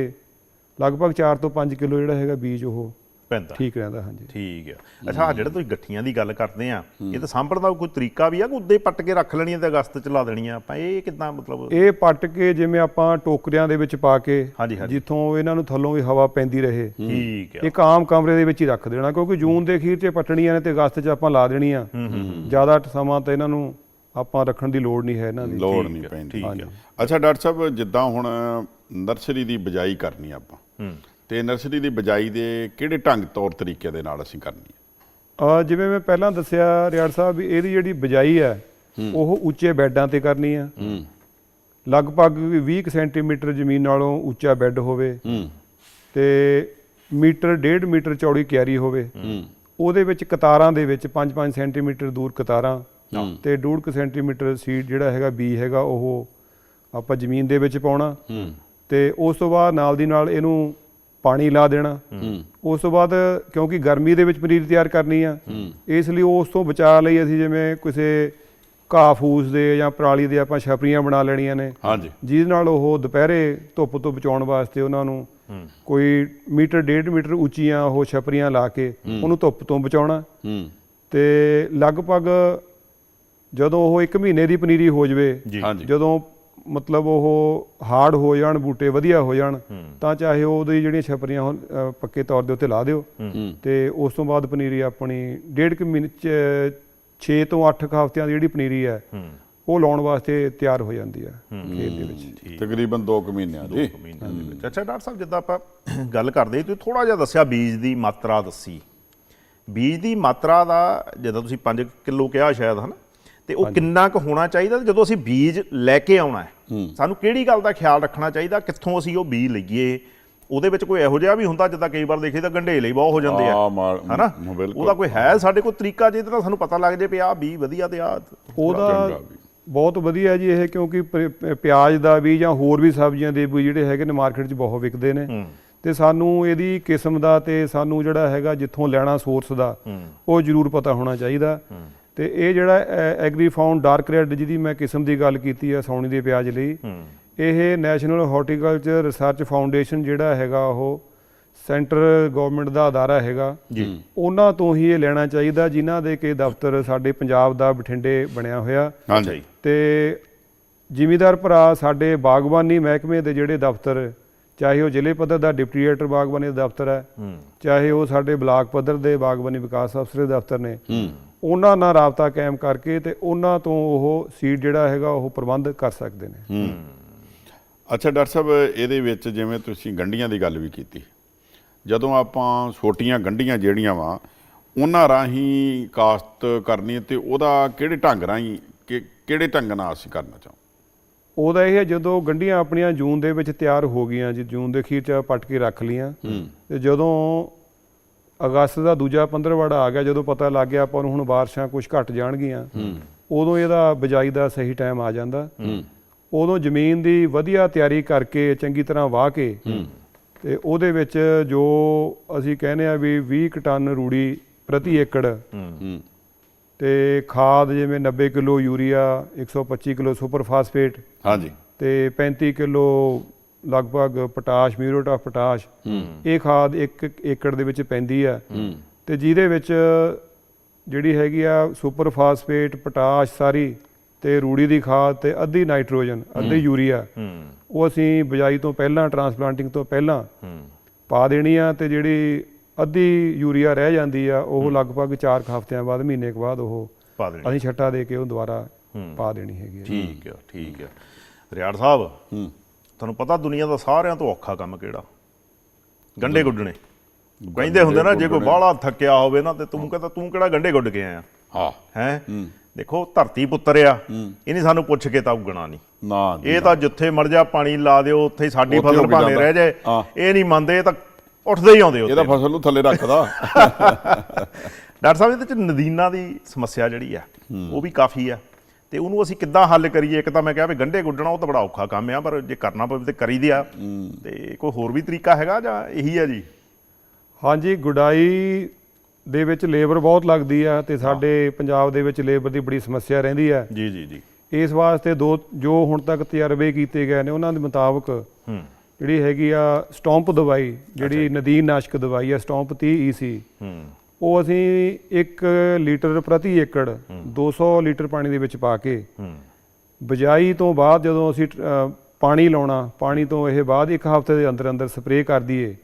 [SPEAKER 3] ਲਗਭਗ 4 ਤੋਂ 5 ਕਿਲੋ ਜਿਹੜਾ ਹੈਗਾ ਬੀਜ ਉਹ
[SPEAKER 1] ਪੈਂਦਾ।
[SPEAKER 3] ਠੀਕ ਰਹਿੰਦਾ ਹਾਂਜੀ।
[SPEAKER 1] ਠੀਕ ਹੈ ਅੱਛਾ ਆਹ ਜਿਹੜੇ ਤੁਸੀਂ ਗੱਠੀਆਂ ਦੀ ਗੱਲ ਕਰਦੇ ਆ ਇਹ ਤਾਂ ਸਾਂਭਣ ਦਾ ਕੋਈ ਤਰੀਕਾ ਵੀ ਆ ਕਿ ਉੱਦੇ ਪੱਟ ਕੇ ਰੱਖ ਲੈਣੀਆਂ ਤੇ ਅਗਸਤ ਚ ਲਾ ਦੇਣੀਆਂ? ਆਪਾਂ ਇਹ ਕਿਦਾਂ ਮਤਲਬ
[SPEAKER 3] ਇਹ ਪੱਟ ਕੇ ਜਿਵੇਂ ਆਪਾਂ ਟੋਕਰਿਆਂ ਦੇ ਵਿੱਚ ਪਾ ਕੇ
[SPEAKER 1] ਹਾਂਜੀ ਹਾਂਜੀ।
[SPEAKER 3] ਜਿੱਥੋਂ ਇਹਨਾਂ ਨੂੰ ਥੱਲੋਂ ਵੀ ਹਵਾ ਪੈਂਦੀ ਰਹੇ
[SPEAKER 1] ਠੀਕ ਹੈ
[SPEAKER 3] ਇੱਕ ਆਮ ਕਮਰੇ ਦੇ ਵਿੱਚ ਹੀ ਰੱਖ ਦੇਣਾ ਕਿਉਂਕਿ ਜੂਨ ਦੇ ਅਖੀਰ 'ਚ ਇਹ ਪੱਟਣੀਆਂ ਨੇ ਤੇ ਅਗਸਤ 'ਚ ਆਪਾਂ ਲਾ ਦੇਣੀਆਂ। ਜ਼ਿਆਦਾ ਸਮਾਂ ਤਾਂ ਇਹਨਾਂ ਨੂੰ ਆਪਾਂ ਰੱਖਣ ਦੀ ਲੋੜ ਨਹੀਂ ਹੈ ਇਹਨਾਂ ਦੀ।
[SPEAKER 2] ਲੋੜ ਨਹੀਂ ਪੈਂਦੀ।
[SPEAKER 1] ਠੀਕ ਹੈ
[SPEAKER 2] ਅੱਛਾ ਡਾਕਟਰ ਸਾਹਿਬ ਜਿੱਦਾਂ ਹੁਣ ਨਰਸਰੀ ਦੀ ਬਜਾਈ ਕਰਨੀ ਆਪਾਂ
[SPEAKER 1] ਹੂੰ।
[SPEAKER 2] ਤੇ ਨਰਸਰੀ ਦੀ ਬਜਾਈ ਦੇ ਕਿਹੜੇ ਢੰਗ ਤੌਰ ਤਰੀਕੇ ਦੇ ਨਾਲ ਅਸੀਂ ਕਰਨੀ ਹੈ?
[SPEAKER 3] ਜਿਵੇਂ ਮੈਂ ਪਹਿਲਾਂ ਦੱਸਿਆ ਰਿਆੜ ਸਾਹਿਬ ਵੀ ਇਹਦੀ ਜਿਹੜੀ ਬਜਾਈ ਹੈ ਉਹ ਉੱਚੇ ਬੈੱਡਾਂ ਤੇ ਕਰਨੀ ਆ
[SPEAKER 2] ਹੂੰ।
[SPEAKER 3] ਲਗਭਗ 20 ਕੁ ਸੈਂਟੀਮੀਟਰ ਜ਼ਮੀਨ ਨਾਲੋਂ ਉੱਚਾ ਬੈੱਡ ਹੋਵੇ ਤੇ ਮੀਟਰ ਡੇਢ ਮੀਟਰ ਚੌੜੀ ਕਿਆਰੀ ਹੋਵੇ। ਉਹਦੇ ਵਿੱਚ ਕਤਾਰਾਂ ਦੇ ਵਿੱਚ 5-5 ਸੈਂਟੀਮੀਟਰ ਦੂਰ ਕਤਾਰਾਂ। ਤੇ ਡੂਢ ਕੁ ਸੈਂਟੀਮੀਟਰ ਸੀਡ ਜਿਹੜਾ ਹੈਗਾ ਬੀ ਹੈਗਾ ਉਹ ਆਪਾਂ ਜ਼ਮੀਨ ਦੇ ਵਿੱਚ ਪਾਉਣਾ। ਤੇ ਉਸ ਤੋਂ ਬਾਅਦ ਨਾਲ ਦੀ ਨਾਲ ਇਹਨੂੰ ਪਾਣੀ ਲਾ ਦੇਣਾ। ਉਸ ਤੋਂ ਬਾਅਦ ਕਿਉਂਕਿ ਗਰਮੀ ਦੇ ਵਿੱਚ ਪਨੀਰ ਤਿਆਰ ਕਰਨੀ ਆ ਇਸ ਲਈ ਉਸ ਤੋਂ ਬਚਾਅ ਲਈ ਅਸੀਂ ਜਿਵੇਂ ਕਿਸੇ ਘਾਹ ਫੂਸ ਦੇ ਜਾਂ ਪਰਾਲੀ ਦੇ ਆਪਾਂ ਛਪਰੀਆਂ ਬਣਾ ਲੈਣੀਆਂ ਨੇ।
[SPEAKER 2] ਹਾਂਜੀ।
[SPEAKER 3] ਜਿਹਦੇ ਨਾਲ ਉਹ ਦੁਪਹਿਰੇ ਧੁੱਪ ਤੋਂ ਬਚਾਉਣ ਵਾਸਤੇ ਉਹਨਾਂ ਨੂੰ ਕੋਈ ਮੀਟਰ ਡੇਢ ਮੀਟਰ ਉੱਚੀਆਂ ਉਹ ਛਪਰੀਆਂ ਲਾ ਕੇ ਉਹਨੂੰ ਧੁੱਪ ਤੋਂ ਬਚਾਉਣਾ। ਤੇ ਲਗਭਗ ਜਦੋਂ ਉਹ 1 ਮਹੀਨੇ ਦੀ ਪਨੀਰੀ ਹੋ ਜਾਵੇ ਜਦੋਂ ਮਤਲਬ ਉਹ ਹਾਰਡ ਹੋ ਜਾਣ ਬੂਟੇ ਵਧੀਆ ਹੋ ਜਾਣ ਤਾਂ ਚਾਹੇ ਉਹਦੀ ਜਿਹੜੀਆਂ ਛਪਰੀਆਂ ਹੋਣ, ਅ, ਪੱਕੇ ਤੌਰ ਦੇ ਉੱਤੇ ਲਾ ਦਿਓ। ਤੇ ਉਸ ਤੋਂ ਬਾਅਦ ਪਨੀਰੀ ਆਪਣੀ ਡੇਢ ਕੁ ਮਹੀਨੇ ਚ 6 ਤੋਂ 8 ਹਫ਼ਤਿਆਂ ਦੀ ਜਿਹੜੀ ਪਨੀਰੀ ਹੈ ਉਹ ਲਾਉਣ ਵਾਸਤੇ ਤਿਆਰ ਹੋ ਜਾਂਦੀ ਹੈ ਖੇਤ ਦੇ ਵਿੱਚ।
[SPEAKER 2] ਤਕਰੀਬਨ 2 ਕੁ ਮਹੀਨਿਆਂ ਦੀ।
[SPEAKER 1] ਮਹੀਨਿਆਂ ਦੇ ਵਿੱਚ। ਅੱਛਾ ਡਾਕਟਰ ਸਾਹਿਬ ਜਿੱਦਾਂ ਆਪਾਂ ਗੱਲ ਕਰਦੇ ਤੁਸੀਂ ਥੋੜਾ ਜਿਹਾ ਦੱਸਿਆ ਬੀਜ ਦੀ ਮਾਤਰਾ ਦੱਸੀ। ਬੀਜ ਦੀ ਮਾਤਰਾ ਦਾ ਜਦੋਂ ਤੁਸੀਂ 5 ਕਿਲੋ ਕਿਹਾ ਸ਼ਾਇਦ ਹਨਾ? ਤੇ ਉਹ ਕਿੰਨਾ ਕੁ ਹੋਣਾ ਚਾਹੀਦਾ ਤੇ ਜਦੋਂ ਅਸੀਂ ਬੀਜ ਲੈ ਕੇ ਆਉਣਾ ਹੈ ਸਾਨੂੰ ਕਿਹੜੀ ਗੱਲ ਦਾ ਖਿਆਲ ਰੱਖਣਾ ਚਾਹੀਦਾ ਕਿੱਥੋਂ ਅਸੀਂ ਉਹ ਬੀਜ ਲਈਏ? ਉਹਦੇ ਵਿੱਚ ਕੋਈ ਇਹੋ ਜਿਹਾ ਵੀ ਹੁੰਦਾ ਜਿੱਦਾਂ ਕਈ ਵਾਰ ਦੇਖੀ ਤਾਂ ਗੰਢੇ ਲਈ ਬਹੁਤ ਹੋ ਜਾਂਦੇ ਆ।
[SPEAKER 2] ਆ
[SPEAKER 1] ਹਨਾ? ਉਹਦਾ ਕੋਈ ਹੈ ਸਾਡੇ ਕੋਲ ਤਰੀਕਾ ਜਿਹਦੇ ਨਾਲ ਸਾਨੂੰ ਪਤਾ ਲੱਗ ਜੇ ਵੀ ਆਹ ਬੀਜ ਵਧੀਆ ਤੇ ਆਹ
[SPEAKER 3] ਉਹਦਾ। ਬਹੁਤ ਵਧੀਆ ਜੀ ਇਹ ਕਿਉਂਕਿ ਪਿਆਜ਼ ਦਾ ਵੀ ਜਾਂ ਹੋਰ ਵੀ ਸਬਜ਼ੀਆਂ ਦੇ ਵੀ ਜਿਹੜੇ ਹੈਗੇ ਨੇ ਮਾਰਕੀਟ 'ਚ ਬਹੁਤ ਵਿਕਦੇ ਨੇ। ਤੇ ਸਾਨੂੰ ਇਹਦੀ ਕਿਸਮ ਦਾ ਤੇ ਸਾਨੂੰ ਜਿਹੜਾ ਹੈਗਾ ਜਿੱਥੋਂ ਲੈਣਾ ਸੋਰਸ ਦਾ ਉਹ ਜ਼ਰੂਰ ਪਤਾ ਹੋਣਾ ਚਾਹੀਦਾ। ਤੇ ਇਹ ਜਿਹੜਾ ਐਗਰੀ ਫਾਊਂਡ ਡਾਰਕ ਰੈੱਡ ਜਿਹਦੀ ਮੈਂ ਕਿਸਮ ਦੀ ਗੱਲ ਕੀਤੀ ਹੈ ਸੌਣੀ ਦੇ ਪਿਆਜ਼ ਲਈ ਇਹ ਨੈਸ਼ਨਲ ਹਾਰਟੀਕਲਚਰ ਰਿਸਰਚ ਫਾਊਂਡੇਸ਼ਨ ਜਿਹੜਾ ਹੈਗਾ ਉਹ ਸੈਂਟਰ ਗਵਰਨਮੈਂਟ ਦਾ ਅਦਾਰਾ ਹੈਗਾ।
[SPEAKER 1] ਜੀ।
[SPEAKER 3] ਉਹਨਾਂ ਤੋਂ ਹੀ ਇਹ ਲੈਣਾ ਚਾਹੀਦਾ ਜਿਨ੍ਹਾਂ ਦੇ ਕਿ ਦਫ਼ਤਰ ਸਾਡੇ ਪੰਜਾਬ ਦਾ ਬਠਿੰਡੇ ਬਣਿਆ ਹੋਇਆ।
[SPEAKER 2] ਹਾਂਜੀ।
[SPEAKER 3] ਤੇ ਜ਼ਿਮੀਦਾਰ ਭਰਾ ਸਾਡੇ ਬਾਗਬਾਨੀ ਮਹਿਕਮੇ ਦੇ ਜਿਹੜੇ ਦਫ਼ਤਰ ਚਾਹੇ ਉਹ ਜ਼ਿਲ੍ਹੇ ਪੱਧਰ ਦਾ ਡਿਪਟੀ ਡਾਇਰੈਕਟਰ ਬਾਗਬਾਨੀ ਦਾ ਦਫ਼ਤਰ ਹੈ ਚਾਹੇ ਉਹ ਸਾਡੇ ਬਲਾਕ ਪੱਧਰ ਦੇ ਬਾਗਬਾਨੀ ਵਿਕਾਸ ਅਫਸਰ ਦੇ ਦਫ਼ਤਰ ਨੇ ਉਹਨਾਂ ਨਾਲ ਰਾਬਤਾ ਕਾਇਮ ਕਰਕੇ ਤੇ ਉਹਨਾਂ ਤੋਂ ਉਹ ਸੀਡ ਜਿਹੜਾ ਹੈਗਾ ਉਹ ਪ੍ਰਬੰਧ ਕਰ ਸਕਦੇ ਨੇ।
[SPEAKER 2] ਅੱਛਾ ਡਾਕਟਰ ਸਾਹਿਬ ਇਹਦੇ ਵਿੱਚ ਜਿਵੇਂ ਤੁਸੀਂ ਗੰਢੀਆਂ ਦੀ ਗੱਲ ਵੀ ਕੀਤੀ ਜਦੋਂ ਆਪਾਂ ਛੋਟੀਆਂ ਗੰਢੀਆਂ ਜਿਹੜੀਆਂ ਵਾ ਉਹਨਾਂ ਰਾਹੀਂ ਕਾਸ਼ਤ ਕਰਨੀ ਤੇ ਉਹਦਾ ਕਿਹੜੇ ਢੰਗ ਰਾਹੀਂ ਕਿ- ਕਿਹੜੇ ਢੰਗ ਨਾਲ ਅਸੀਂ ਕਰਨਾ ਚਾਹੋ?
[SPEAKER 3] ਉਹਦਾ ਇਹ ਹੈ ਜਦੋਂ ਗੰਢੀਆਂ ਆਪਣੀਆਂ ਜੂਨ ਦੇ ਵਿੱਚ ਤਿਆਰ ਹੋ ਗਈਆਂ ਜੀ ਜੂਨ ਦੇ ਅਖੀਰ ਚ ਪੱਟ ਕੇ ਰੱਖ ਲੀਆਂ ਤੇ ਜਦੋਂ ਅਗਸਤ ਦਾ ਦੂਜਾ ਪੰਦਰਵਾੜਾ ਆ ਗਿਆ ਜਦੋਂ ਪਤਾ ਲੱਗ ਗਿਆ ਆਪਾਂ ਨੂੰ ਹੁਣ ਬਾਰਿਸ਼ਾਂ ਕੁਝ ਘਟ ਜਾਣਗੀਆਂ। ਉਦੋਂ ਇਹਦਾ ਬਿਜਾਈ ਦਾ ਸਹੀ ਟਾਈਮ ਆ ਜਾਂਦਾ। ਉਦੋਂ ਜ਼ਮੀਨ ਦੀ ਵਧੀਆ ਤਿਆਰੀ ਕਰਕੇ ਚੰਗੀ ਤਰ੍ਹਾਂ ਵਾਹ ਕੇ ਤੇ ਉਹਦੇ ਵਿੱਚ ਜੋ ਅਸੀਂ ਕਹਿੰਦੇ ਆ ਵੀ 20 ਕੁ ਟਨ ਰੂੜੀ ਪ੍ਰਤੀ ਏਕੜ।
[SPEAKER 2] ਹੂੰ।
[SPEAKER 3] ਤੇ ਖਾਦ ਜਿਵੇਂ 90 kilo urea 125 kilo super phosphate
[SPEAKER 2] ਹਾਂਜੀ।
[SPEAKER 3] ਤੇ 35 ਕਿਲੋ ਲਗਭਗ ਪੋਟਾਸ਼ ਮਿਊਰੇਟ ਆਫ ਪੋਟਾਸ਼ ਇਹ ਖਾਦ ਇੱਕ ਏਕੜ ਦੇ ਵਿੱਚ ਪੈਂਦੀ ਆ। ਤੇ ਜਿਹਦੇ ਵਿੱਚ ਜਿਹੜੀ ਹੈਗੀ ਆ ਸੁਪਰ ਫਾਸਫੇਟ ਪੋਟਾਸ਼ ਸਾਰੀ ਤੇ ਰੂੜੀ ਦੀ ਖਾਦ ਤੇ ਅੱਧੀ ਨਾਈਟ੍ਰੋਜਨ ਅੱਧੀ ਯੂਰੀਆ ਉਹ ਅਸੀਂ ਬਿਜਾਈ ਤੋਂ ਪਹਿਲਾਂ ਟਰਾਂਸਪਲਾਂਟਿੰਗ ਤੋਂ ਪਹਿਲਾਂ ਪਾ ਦੇਣੀ ਆ ਤੇ ਜਿਹੜੀ ਅੱਧੀ ਯੂਰੀਆ ਰਹਿ ਜਾਂਦੀ ਆ ਉਹ ਲਗਭਗ 4 ਹਫ਼ਤਿਆਂ ਬਾਅਦ ਮਹੀਨੇ ਕੁ ਬਾਅਦ ਉਹ
[SPEAKER 1] ਪਾ ਦੇਣੀ।
[SPEAKER 3] ਅਸੀਂ ਛੱਟਾ ਦੇ ਕੇ ਉਹ ਦੁਬਾਰਾ ਪਾ ਦੇਣੀ ਹੈਗੀ ਆ
[SPEAKER 1] ਠੀਕ ਆ ਠੀਕ ਆ। ਰਿਆੜ ਸਾਹਿਬ
[SPEAKER 2] ਹੂੰ।
[SPEAKER 1] ਤੁਹਾਨੂੰ ਪਤਾ ਦੁਨੀਆ ਦਾ ਸਾਰਿਆਂ ਤੋਂ ਔਖਾ ਕੰਮ ਕਿਹੜਾ? ਗੰਡੇ ਗੁੱਡਣੇ। ਕਹਿੰਦੇ ਹੁੰਦੇ ਨਾ ਜੇ ਕੋਈ ਬਾਹਲਾ ਥੱਕਿਆ ਹੋਵੇ ਨਾ ਤੇ ਤੂੰ ਕਹਿੰਦਾ ਤੂੰ ਕਿਹੜਾ ਗੰਡੇ ਗੁੱਡ ਕੇ ਆਇਆ?
[SPEAKER 2] ਹਾਂ।
[SPEAKER 1] ਹੈ? ਦੇਖੋ ਧਰਤੀ ਪੁੱਤਰ ਆ। ਇਹਨੇ ਸਾਨੂੰ ਪੁੱਛ ਕੇ ਤਾਂ ਉਗਣਾ ਨਹੀਂ।
[SPEAKER 2] ਨਾ
[SPEAKER 1] ਇਹ ਤਾਂ ਜਿੱਥੇ ਮਰ ਜਾ ਪਾਣੀ ਲਾ ਦਿਓ ਉੱਥੇ ਹੀ ਸਾਡੀ
[SPEAKER 2] ਉੱਥੇ
[SPEAKER 1] ਫਸਲ ਭਾਵੇਂ
[SPEAKER 2] ਜਾਂਦਾ।
[SPEAKER 1] ਰਹਿ ਜਾਏ। ਇਹ ਨਹੀਂ ਮੰਨਦੇ ਇਹ ਤਾਂ ਉੱਠਦੇ ਹੀ ਆਉਂਦੇ
[SPEAKER 2] ਇਹਦਾ
[SPEAKER 1] ਉੱਤੇ
[SPEAKER 2] ਫਸਲ ਨੂੰ ਥੱਲੇ ਰੱਖਦਾ।
[SPEAKER 1] ਡਾਕਟਰ ਸਾਹਿਬ ਇਹਦੇ ਚ ਨਦੀਨਾਂ ਦੀ ਸਮੱਸਿਆ ਜਿਹੜੀ ਆ ਉਹ ਵੀ ਕਾਫੀ ਆ। ਤੇ ਉਹਨੂੰ ਅਸੀਂ ਕਿੱਦਾਂ ਹੱਲ ਕਰੀਏ? ਇੱਕ ਤਾਂ ਮੈਂ ਕਿਹਾ ਵੀ ਗੰਢੇ ਗੁੱਡਣਾ ਉਹ ਤਾਂ ਬੜਾ ਔਖਾ ਕੰਮ ਆ ਪਰ ਜੇ ਕਰਨਾ ਪਵੇ ਤੇ ਕਰੀ ਦਿਆ ਤੇ ਕੋਈ ਹੋਰ ਵੀ ਤਰੀਕਾ ਹੈਗਾ ਜਾਂ ਇਹੀ ਆ ਜੀ?
[SPEAKER 3] ਹਾਂਜੀ ਗੁਡਾਈ ਦੇ ਵਿੱਚ ਲੇਬਰ ਬਹੁਤ ਲੱਗਦੀ ਆ ਤੇ ਸਾਡੇ ਪੰਜਾਬ ਦੇ ਵਿੱਚ ਲੇਬਰ ਦੀ ਬੜੀ ਸਮੱਸਿਆ ਰਹਿੰਦੀ ਆ।
[SPEAKER 1] ਜੀ ਜੀ ਜੀ।
[SPEAKER 3] ਇਸ ਵਾਸਤੇ ਦੋ ਜੋ ਹੁਣ ਤੱਕ ਤਜਰਬੇ ਕੀਤੇ ਗਏ ਨੇ ਉਹਨਾਂ ਦੇ ਮੁਤਾਬਕ
[SPEAKER 1] ਹੂੰ।
[SPEAKER 3] ਜਿਹੜੀ ਹੈਗੀ ਆ ਸਟੌਂਪ ਦਵਾਈ ਜਿਹੜੀ ਨਦੀਨ ਨਾਸ਼ਕ ਦਵਾਈ ਆ ਸਟੌਂਪ 30 ਈਸੀ
[SPEAKER 1] ਹੂੰ।
[SPEAKER 3] ਉਹ ਅਸੀਂ 1 ਲੀਟਰ ਪ੍ਰਤੀ ਏਕੜ 200 ਲੀਟਰ ਪਾਣੀ ਦੇ ਵਿੱਚ ਪਾ ਕੇ ਬਿਜਾਈ ਤੋਂ ਬਾਅਦ ਜਦੋਂ ਅਸੀਂ ਪਾਣੀ ਲਾਉਣਾ ਪਾਣੀ ਤੋਂ ਇਹ ਬਾਅਦ ਇੱਕ ਹਫ਼ਤੇ ਦੇ ਅੰਦਰ ਅੰਦਰ ਸਪਰੇਅ ਕਰ ਦਈਏ।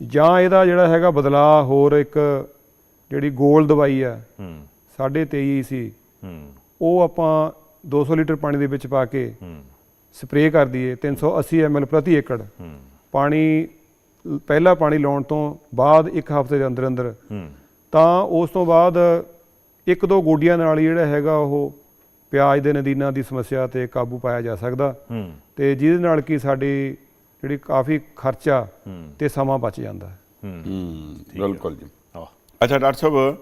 [SPEAKER 3] ਜਾਂ ਇਹਦਾ ਜਿਹੜਾ ਹੈਗਾ ਬਦਲਾਅ ਹੋਰ ਇੱਕ ਜਿਹੜੀ ਗੋਲ ਦਵਾਈ ਆ
[SPEAKER 1] ਹੂੰ।
[SPEAKER 3] 23 ਸੀ ਉਹ ਆਪਾਂ 200 ਲੀਟਰ ਪਾਣੀ ਦੇ ਵਿੱਚ ਪਾ ਕੇ ਸਪਰੇਅ ਕਰ ਦਈਏ 380 ml ਪ੍ਰਤੀ ਏਕੜ। ਪਾਣੀ ਪਹਿਲਾ ਪਾਣੀ ਲਾਉਣ ਤੋਂ ਬਾਅਦ ਇੱਕ ਹਫ਼ਤੇ ਦੇ ਅੰਦਰ ਅੰਦਰ।
[SPEAKER 1] ਹੂੰ।
[SPEAKER 3] ਤਾਂ ਉਸ ਤੋਂ ਬਾਅਦ ਇੱਕ ਦੋ ਗੋਡੀਆਂ ਨਾਲ ਹੀ ਜਿਹੜਾ ਹੈਗਾ ਉਹ ਪਿਆਜ਼ ਦੇ ਨਦੀਨਾਂ ਦੀ ਸਮੱਸਿਆ ਤੇ ਕਾਬੂ ਪਾਇਆ ਜਾ ਸਕਦਾ।
[SPEAKER 1] ਹੂੰ।
[SPEAKER 3] ਤੇ ਜਿਹਦੇ ਨਾਲ ਕਿ ਸਾਡੀ ਜਿਹੜੀ ਕਾਫੀ ਖਰਚਾ
[SPEAKER 1] ਹੂੰ।
[SPEAKER 3] ਤੇ ਸਮਾਂ ਬਚ ਜਾਂਦਾ। ਹੈ।
[SPEAKER 1] ਹੂੰ
[SPEAKER 2] ਹੂੰ ਬਿਲਕੁਲ ਜੀ। ਅੱਛਾ ਡਾਕਟਰ ਸਾਹਿਬ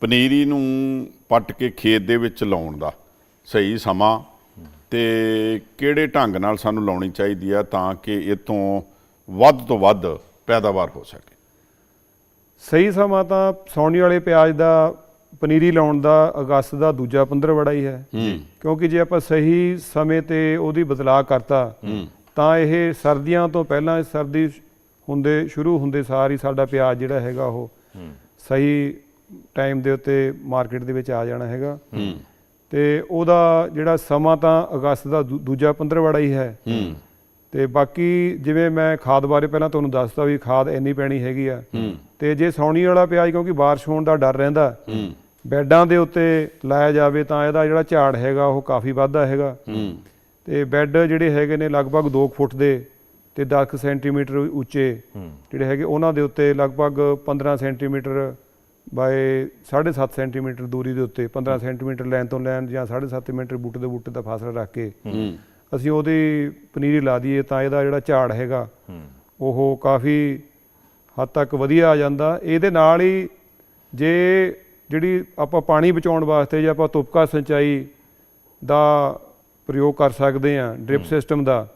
[SPEAKER 2] ਪਨੀਰੀ ਨੂੰ ਪੱਟ ਕੇ ਖੇਤ ਦੇ ਵਿੱਚ ਲਾਉਣ ਦਾ ਸਹੀ ਸਮਾਂ ਤੇ ਕਿਹੜੇ ਢੰਗ ਨਾਲ ਸਾਨੂੰ ਲਾਉਣੀ ਚਾਹੀਦੀ ਆ ਤਾਂ ਕਿ ਇਥੋਂ ਵੱਧ ਤੋਂ ਵੱਧ ਪੈਦਾਵਾਰ ਹੋ ਸਕੇ।
[SPEAKER 3] ਸਹੀ ਸਮਾਂ ਤਾਂ ਸੌਣੀ ਵਾਲੇ ਪਿਆਜ਼ ਦਾ ਪਨੀਰੀ ਲਾਉਣ ਦਾ ਅਗਸਤ ਦਾ ਦੂਜਾ ਪੰਦਰਵੜਾ ਹੀ ਹੈ।
[SPEAKER 2] ਹੂੰ।
[SPEAKER 3] ਕਿਉਂਕਿ ਜੇ ਆਪਾਂ ਸਹੀ ਸਮੇਂ ਤੇ ਉਹਦੀ ਬਦਲਾਅ ਕਰਤਾ ਤਾਂ ਇਹ ਸਰਦੀਆਂ ਤੋਂ ਪਹਿਲਾਂ ਸਰਦੀ ਹੁੰਦੇ ਸ਼ੁਰੂ ਹੁੰਦੇ ਸਾਰ ਹੀ ਸਾਡਾ ਪਿਆਜ਼ ਜਿਹੜਾ ਹੈਗਾ ਉਹ ਸਹੀ ਟਾਈਮ ਦੇ ਉੱਤੇ ਮਾਰਕੀਟ ਦੇ ਵਿੱਚ ਆ ਜਾਣਾ ਹੈਗਾ। ਤੇ ਉਹਦਾ ਜਿਹੜਾ ਸਮਾਂ ਤਾਂ ਅਗਸਤ ਦਾ ਦੂਜਾ ਪੰਦਰਵੜਾ ਹੀ ਹੈ।
[SPEAKER 2] ਹੂੰ।
[SPEAKER 3] ਤੇ ਬਾਕੀ ਜਿਵੇਂ ਮੈਂ ਖਾਦ ਬਾਰੇ ਪਹਿਲਾਂ ਤੁਹਾਨੂੰ ਦੱਸਤਾ ਵੀ ਖਾਦ ਇੰਨੀ ਪੈਣੀ ਹੈਗੀ ਆ। ਤੇ ਜੇ ਸੌਣੀ ਵਾਲਾ ਪਿਆਜ਼ ਕਿਉਂਕਿ ਬਾਰਿਸ਼ ਹੋਣ ਦਾ ਡਰ ਰਹਿੰਦਾ। ਬੈੱਡਾਂ ਦੇ ਉੱਤੇ ਲਾਇਆ ਜਾਵੇ ਤਾਂ ਇਹਦਾ ਜਿਹੜਾ ਝਾੜ ਹੈਗਾ ਉਹ ਕਾਫੀ ਵੱਧਦਾ ਹੈਗਾ। ਤੇ ਬੈੱਡ ਜਿਹੜੇ ਹੈਗੇ ਨੇ ਲਗਭਗ 2 ਫੁੱਟ ਦੇ ਤੇ 10 ਸੈਂਟੀਮੀਟਰ ਉੱਚੇ ਜਿਹੜੇ ਹੈਗੇ ਉਹਨਾਂ ਦੇ ਉੱਤੇ ਲਗਭਗ 15 ਸੈਂਟੀਮੀਟਰ ਬਾਏ 7.5 ਸੈਂਟੀਮੀਟਰ ਦੂਰੀ ਦੇ ਉੱਤੇ 15 ਸੈਂਟੀਮੀਟਰ ਲਾਈਨ ਤੋਂ ਲਾਈਨ ਜਾਂ 7.5 ਮੀਟਰ ਬੂਟੇ ਦੇ ਬੂਟੇ ਦਾ ਫਾਸਲਾ ਰੱਖ ਕੇ ਅਸੀਂ ਉਹਦੀ ਪਨੀਰੀ ਲਾ ਦਈਏ ਤਾਂ ਇਹਦਾ ਜਿਹੜਾ ਝਾੜ ਹੈਗਾ ਉਹ ਕਾਫੀ ਹੱਦ ਤੱਕ ਵਧੀਆ ਆ ਜਾਂਦਾ। ਇਹਦੇ ਨਾਲ ਹੀ ਜੇ ਜਿਹੜੀ ਆਪਾਂ ਪਾਣੀ ਬਚਾਉਣ ਵਾਸਤੇ ਜੇ ਆਪਾਂ ਤੁਪਕਾ ਸਿੰਚਾਈ ਦਾ ਪ੍ਰਯੋਗ ਕਰ ਸਕਦੇ ਆ ਡ੍ਰਿਪ ਸਿਸਟਮ ਦਾ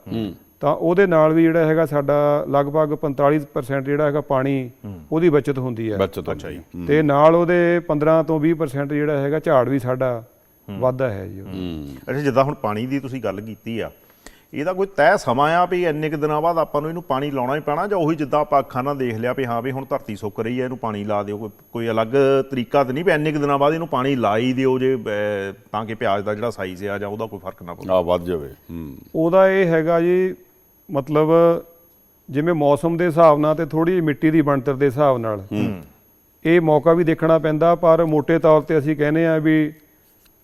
[SPEAKER 3] ਤਾਂ ਉਹਦੇ ਨਾਲ ਵੀ ਜਿਹੜਾ ਹੈਗਾ ਸਾਡਾ ਲਗਭਗ 45% ਜਿਹੜਾ ਹੈਗਾ ਪਾਣੀ ਉਹਦੀ ਬਚਤ ਹੁੰਦੀ ਹੈ।
[SPEAKER 2] ਬੱਚਤ ਅੱਛਾ ਜੀ।
[SPEAKER 3] ਤੇ ਨਾਲ ਉਹਦੇ 15 ਤੋਂ 20% ਜਿਹੜਾ ਹੈਗਾ ਝਾੜ ਵੀ ਸਾਡਾ ਵਾਧਾ ਹੈ ਜੀ
[SPEAKER 1] ਅੱਛਾ ਜਿੱਦਾਂ ਹੁਣ ਪਾਣੀ ਦੀ ਤੁਸੀਂ ਗੱਲ ਕੀਤੀ ਆ ਇਹਦਾ ਕੋਈ ਤੈਅ ਸਮਾਂ ਆ ਵੀ ਇੰਨੇ ਕੁ ਦਿਨਾਂ ਬਾਅਦ ਆਪਾਂ ਨੂੰ ਇਹਨੂੰ ਪਾਣੀ ਲਾਉਣਾ ਹੀ ਪੈਣਾ ਜਾਂ ਉਹੀ ਜਿੱਦਾਂ ਆਪਾਂ ਅੱਖਾਂ ਨਾਲ ਦੇਖ ਲਿਆ ਵੀ ਹਾਂ ਵੀ ਹੁਣ ਧਰਤੀ ਸੁੱਕ ਰਹੀ ਹੈ ਇਹਨੂੰ ਪਾਣੀ ਲਾ ਦਿਓ ਕੋਈ ਕੋਈ ਅਲੱਗ ਤਰੀਕਾ ਤਾਂ ਨਹੀਂ ਵੀ ਇੰਨੇ ਕੁ ਦਿਨਾਂ ਬਾਅਦ ਇਹਨੂੰ ਪਾਣੀ ਲਾ ਹੀ ਦਿਓ ਜੇ ਤਾਂ ਕਿ ਪਿਆਜ਼ ਦਾ ਜਿਹੜਾ ਸਾਈਜ਼ ਆ ਜਾਂ ਉਹਦਾ ਕੋਈ ਫ਼ਰਕ ਨਾ ਪਵੇ।
[SPEAKER 2] ਆ ਵੱਧ ਜਾਵੇ ਹੂੰ।
[SPEAKER 3] ਉਹਦਾ ਇਹ ਹੈਗਾ ਜੀ ਮਤਲਬ ਜਿਵੇਂ ਮੌਸਮ ਦੇ ਹਿਸਾਬ ਨਾਲ ਤੇ ਥੋੜੀ ਮਿੱਟੀ ਦੀ ਬਣਤਰ ਦੇ ਹਿਸਾਬ ਨਾਲ। ਇਹ ਮੌਕਾ ਵੀ ਦੇਖਣਾ ਪੈਂਦਾ ਪਰ ਮੋٹے ਤੌਰ ਤੇ ਅਸੀਂ ਕਹਿੰਦੇ ਆ ਵੀ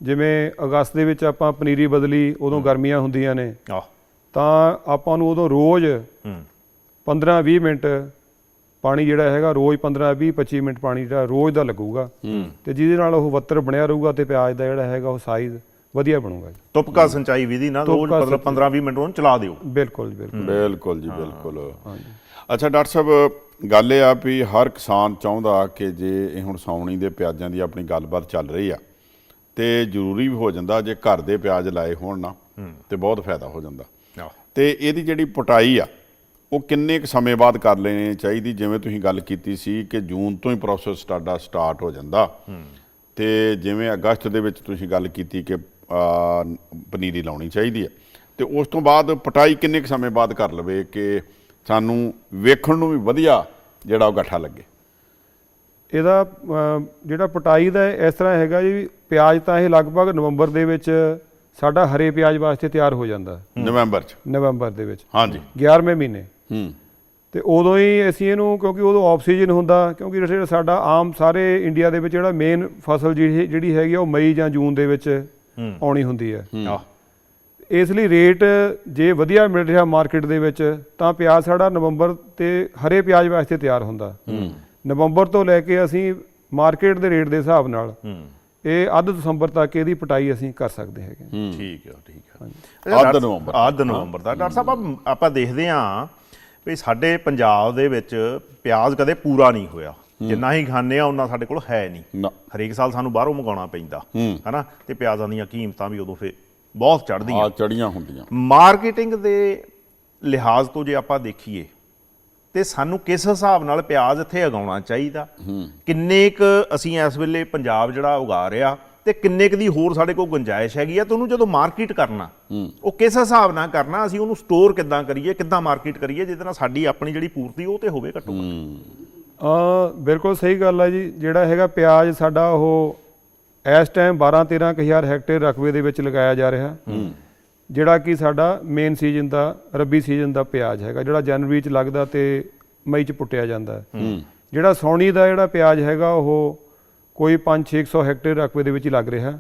[SPEAKER 3] ਜਿਵੇਂ ਅਗਸਤ ਦੇ ਵਿੱਚ ਆਪਾਂ ਪਨੀਰੀ ਬਦਲੀ ਉਦੋਂ ਗਰਮੀਆਂ ਹੁੰਦੀਆਂ ਨੇ।
[SPEAKER 1] ਆਹ।
[SPEAKER 3] ਤਾਂ ਆਪਾਂ ਨੂੰ ਉਦੋਂ ਰੋਜ਼
[SPEAKER 1] ਹੂੰ।
[SPEAKER 3] 15-20 ਮਿੰਟ ਪਾਣੀ ਜਿਹੜਾ ਹੈਗਾ ਰੋਜ਼ 15 20 25 ਮਿੰਟ ਪਾਣੀ ਜਿਹੜਾ ਰੋਜ਼ ਦਾ ਲੱਗੂਗਾ। ਤੇ ਜਿਹਦੇ ਨਾਲ ਉਹ ਵੱਤਰ ਬਣਿਆ ਰਹੂਗਾ ਤੇ ਪਿਆਜ਼ ਦਾ ਜਿਹੜਾ ਹੈਗਾ ਉਹ ਸਾਈਜ਼ ਵਧੀਆ ਬਣੂਗਾ ਜੀ।
[SPEAKER 1] ਤੁਪਕਾ ਸਿੰਚਾਈ ਵਿਧੀ ਨਾਲ ਰੋਜ਼ ਮਤਲਬ 15-20 ਮਿੰਟ ਉਹਨੂੰ ਚਲਾ ਦਿਓ।
[SPEAKER 3] ਬਿਲਕੁਲ ਜੀ, ਬਿਲਕੁਲ।
[SPEAKER 2] ਬਿਲਕੁਲ ਜੀ ਬਿਲਕੁਲ। ਅੱਛਾ ਡਾਕਟਰ ਸਾਹਿਬ ਗੱਲ ਇਹ ਆ ਵੀ ਹਰ ਕਿਸਾਨ ਚਾਹੁੰਦਾ ਕਿ ਜੇ ਇਹ ਹੁਣ ਸਾਉਣੀ ਦੇ ਪਿਆਜ਼ਾਂ ਦੀ ਆਪਣੀ ਗੱਲਬਾਤ ਚੱਲ ਰਹੀ ਆ ਤੇ ਜ਼ਰੂਰੀ ਵੀ ਹੋ ਜਾਂਦਾ ਜੇ ਘਰ ਦੇ ਪਿਆਜ਼ ਲਾਏ ਹੋਣ ਨਾ ਤੇ ਬਹੁਤ ਫਾਇਦਾ ਹੋ ਜਾਂਦਾ। ਤੇ ਇਹਦੀ ਜਿਹੜੀ ਪਟਾਈ ਆ ਉਹ ਕਿੰਨੇ ਕੁ ਸਮੇਂ ਬਾਅਦ ਕਰ ਲੈਣੀ ਚਾਹੀਦੀ? ਜਿਵੇਂ ਤੁਸੀਂ ਗੱਲ ਕੀਤੀ ਸੀ ਕਿ ਜੂਨ ਤੋਂ ਹੀ ਪ੍ਰੋਸੈਸ ਤੁਹਾਡਾ ਸਟਾਰਟ ਹੋ ਜਾਂਦਾ। ਤੇ ਜਿਵੇਂ ਅਗਸਤ ਦੇ ਵਿੱਚ ਤੁਸੀਂ ਗੱਲ ਕੀਤੀ ਕਿ ਪਨੀਰੀ ਲਾਉਣੀ ਚਾਹੀਦੀ ਹੈ ਤੇ ਉਸ ਤੋਂ ਬਾਅਦ ਪਟਾਈ ਕਿੰਨੇ ਕੁ ਸਮੇਂ ਬਾਅਦ ਕਰ ਲਵੇ ਕਿ ਸਾਨੂੰ ਵੇਖਣ ਨੂੰ ਵੀ ਵਧੀਆ ਜਿਹੜਾ ਉਹ ਗੱਠਾ ਲੱਗੇ?
[SPEAKER 3] ਇਹਦਾ ਜਿਹੜਾ ਪਟਾਈ ਦਾ ਇਸ ਤਰ੍ਹਾਂ ਹੈਗਾ ਜੀ ਪਿਆਜ਼ ਤਾਂ ਇਹ ਲਗਭਗ ਨਵੰਬਰ ਦੇ ਵਿੱਚ ਸਾਡਾ ਹਰੇ ਪਿਆਜ਼ ਵਾਸਤੇ ਤਿਆਰ ਹੋ ਜਾਂਦਾ।
[SPEAKER 2] ਨਵੰਬਰ ਚ।
[SPEAKER 3] ਨਵੰਬਰ ਦੇ ਵਿੱਚ।
[SPEAKER 2] ਹਾਂਜੀ।
[SPEAKER 3] 11ਵੇਂ ਮਹੀਨੇ।
[SPEAKER 2] ਹੂੰ।
[SPEAKER 3] ਤੇ ਉਦੋਂ ਹੀ ਅਸੀਂ ਇਹਨੂੰ ਕਿਉਂਕਿ ਉਦੋਂ ਆਫ ਸੀਜ਼ਨ ਹੁੰਦਾ ਕਿਉਂਕਿ ਜਿਹੜਾ ਸਾਡਾ ਆਮ ਸਾਰੇ ਇੰਡੀਆ ਦੇ ਵਿੱਚ ਜਿਹੜਾ ਮੇਨ ਫਸਲ ਜਿਹੜੀ ਜਿਹੜੀ ਹੈਗੀ ਆ ਉਹ ਮਈ ਜਾਂ ਜੂਨ ਦੇ ਵਿੱਚ ਆਉਣੀ ਹੁੰਦੀ ਹੈ। ਇਸ ਲਈ ਰੇਟ ਜੇ ਵਧੀਆ ਮਿਲ ਰਿਹਾ ਮਾਰਕੀਟ ਦੇ ਵਿੱਚ ਤਾਂ ਪਿਆਜ਼ ਸਾਡਾ ਨਵੰਬਰ ਤੇ ਹਰੇ ਪਿਆਜ਼ ਵਾਸਤੇ ਤਿਆਰ ਹੁੰਦਾ। ਨਵੰਬਰ ਤੋਂ ਲੈ ਕੇ ਅਸੀਂ ਮਾਰਕੀਟ ਦੇ ਰੇਟ ਦੇ ਹਿਸਾਬ ਨਾਲ
[SPEAKER 1] ਹੂੰ।
[SPEAKER 3] ਇਹ ਅੱਧ ਦਸੰਬਰ ਤੱਕ ਇਹਦੀ ਪਟਾਈ ਅਸੀਂ ਕਰ ਸਕਦੇ ਹੈਗੇ
[SPEAKER 1] ਠੀਕ ਹੈ ਠੀਕ ਹੈ।
[SPEAKER 2] ਅੱਧ ਨਵੰਬਰ।
[SPEAKER 1] ਅੱਧ ਨਵੰਬਰ ਦਾ ਡਾਕਟਰ ਸਾਹਿਬ ਆਪ- ਦੇਖਦੇ ਹਾਂ ਵੀ ਸਾਡੇ ਪੰਜਾਬ ਦੇ ਵਿੱਚ ਪਿਆਜ਼ ਕਦੇ ਪੂਰਾ ਨਹੀਂ ਹੋਇਆ। ਜਿੰਨਾ ਹੀ ਖਾਂਦੇ ਆ ਉਹਨਾਂ ਸਾਡੇ ਕੋਲ ਹੈ ਨਹੀਂ। ਹਰੇਕ ਸਾਲ ਸਾਨੂੰ ਬਾਹਰੋਂ ਮੰਗਾਉਣਾ ਪੈਂਦਾ
[SPEAKER 2] ਹੂੰ।
[SPEAKER 1] ਹਨਾ? ਤੇ ਪਿਆਜ਼ਾਂ ਦੀਆਂ ਕੀਮਤਾਂ ਵੀ ਉਦੋਂ ਫੇ ਬਹੁਤ ਚੜ੍ਹਦੀਆਂ।
[SPEAKER 2] ਆ ਚੜੀਆਂ ਹੁੰਦੀਆਂ।
[SPEAKER 1] ਮਾਰਕੀਟਿੰਗ ਦੇ ਲਿਹਾਜ਼ ਤੋਂ ਜੇ ਆਪਾਂ ਦੇਖੀਏ ਤੇ ਸਾਨੂੰ ਕਿਸ ਹਿਸਾਬ ਨਾਲ ਪਿਆਜ਼ ਇੱਥੇ ਉਗਾਉਣਾ ਚਾਹੀਦਾ? ਕਿੰਨੇ ਕ ਅਸੀਂ ਇਸ ਵੇਲੇ ਪੰਜਾਬ ਜਿਹੜਾ ਉਗਾ ਰਿਹਾ ਤੇ ਕਿੰਨੇ ਕ ਦੀ ਹੋਰ ਸਾਡੇ ਕੋਲ ਗੁੰਜਾਇਸ਼ ਹੈਗੀ ਆ ਤੇ ਉਹਨੂੰ ਜਦੋਂ ਮਾਰਕੀਟ ਕਰਨਾ ਉਹ ਕਿਸ ਹਿਸਾਬ ਨਾਲ ਕਰਨਾ ਅਸੀਂ ਉਹਨੂੰ ਸਟੋਰ ਕਿੱਦਾਂ ਕਰੀਏ ਕਿੱਦਾਂ ਮਾਰਕੀਟ ਕਰੀਏ ਜਿਹਦੇ ਨਾਲ ਸਾਡੀ ਆਪਣੀ ਜਿਹੜੀ ਪੂਰਤੀ ਉਹ ਤੇ ਹੋਵੇ ਘੱਟੋ ਘੱਟ।
[SPEAKER 3] ਆ ਬਿਲਕੁਲ ਸਹੀ ਗੱਲ ਹੈ ਜੀ ਜਿਹੜਾ ਹੈਗਾ ਪਿਆਜ਼ ਸਾਡਾ ਉਹ ਇਸ ਟਾਈਮ 12 13 ਕੁ ਹਜ਼ਾਰ ਹੈਕਟੇਅਰ ਰਕਬੇ ਦੇ ਵਿੱਚ ਲਗਾਇਆ ਜਾ ਰਿਹਾ। ਜਿਹੜਾ ਕਿ ਸਾਡਾ ਮੇਨ ਸੀਜ਼ਨ ਦਾ ਰੱਬੀ ਸੀਜ਼ਨ ਦਾ ਪਿਆਜ਼ ਹੈਗਾ ਜਿਹੜਾ ਜਨਵਰੀ ਚ ਲੱਗਦਾ ਤੇ ਮਈ ਚ ਪੁੱਟਿਆ ਜਾਂਦਾ ਹੈ। ਜਿਹੜਾ ਸੌਣੀ ਦਾ ਜਿਹੜਾ ਪਿਆਜ਼ ਹੈਗਾ ਉਹ ਕੋਈ 5-600 ਹੈਕਟੇਅਰ ਰਕਬੇ ਦੇ ਵਿੱਚ ਹੀ ਲੱਗ ਰਿਹਾ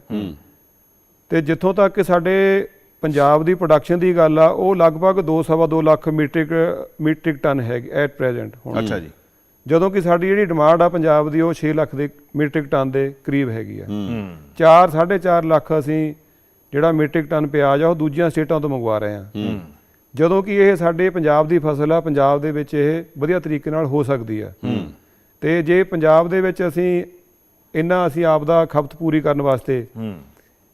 [SPEAKER 3] ਤੇ ਜਿੱਥੋਂ ਤੱਕ ਕਿ ਸਾਡੇ ਪੰਜਾਬ ਦੀ ਪ੍ਰੋਡਕਸ਼ਨ ਦੀ ਗੱਲ ਆ ਉਹ ਲਗਭਗ 2.5 ਲੱਖ ਮੀਟ੍ਰਿਕ ਮੀਟ੍ਰਿਕ ਟਨ ਹੈਗੀ ਐਟ ਪ੍ਰੈਜ਼ੈਂਟ ਹੁਣ।
[SPEAKER 1] ਅੱਛਾ ਜੀ।
[SPEAKER 3] ਜਦੋਂ ਕਿ ਸਾਡੀ ਜਿਹੜੀ ਡਿਮਾਂਡ ਆ ਪੰਜਾਬ ਦੀ ਉਹ 6 ਲੱਖ ਦੇ ਮੀਟ੍ਰਿਕ ਟਨ ਦੇ ਕਰੀਬ ਹੈਗੀ ਆ।
[SPEAKER 1] ਹੂੰ।
[SPEAKER 3] 4 4.5 ਲੱਖ ਅਸੀਂ ਜਿਹੜਾ ਮੀਟ੍ਰਿਕ ਟਨ ਪਿਆਜ਼ ਆ ਉਹ ਦੂਜੀਆਂ ਸਟੇਟਾਂ ਤੋਂ ਮੰਗਵਾ ਰਹੇ ਆ ਜਦੋਂ ਕਿ ਇਹ ਸਾਡੇ ਪੰਜਾਬ ਦੀ ਫਸਲ ਆ ਪੰਜਾਬ ਦੇ ਵਿੱਚ ਇਹ ਵਧੀਆ ਤਰੀਕੇ ਨਾਲ ਹੋ ਸਕਦੀ ਆ। ਤੇ ਜੇ ਪੰਜਾਬ ਦੇ ਵਿੱਚ ਅਸੀਂ ਇਹਨਾਂ ਅਸੀਂ ਆਪ ਦਾ ਖਪਤ ਪੂਰੀ ਕਰਨ ਵਾਸਤੇ
[SPEAKER 1] ਹੂੰ।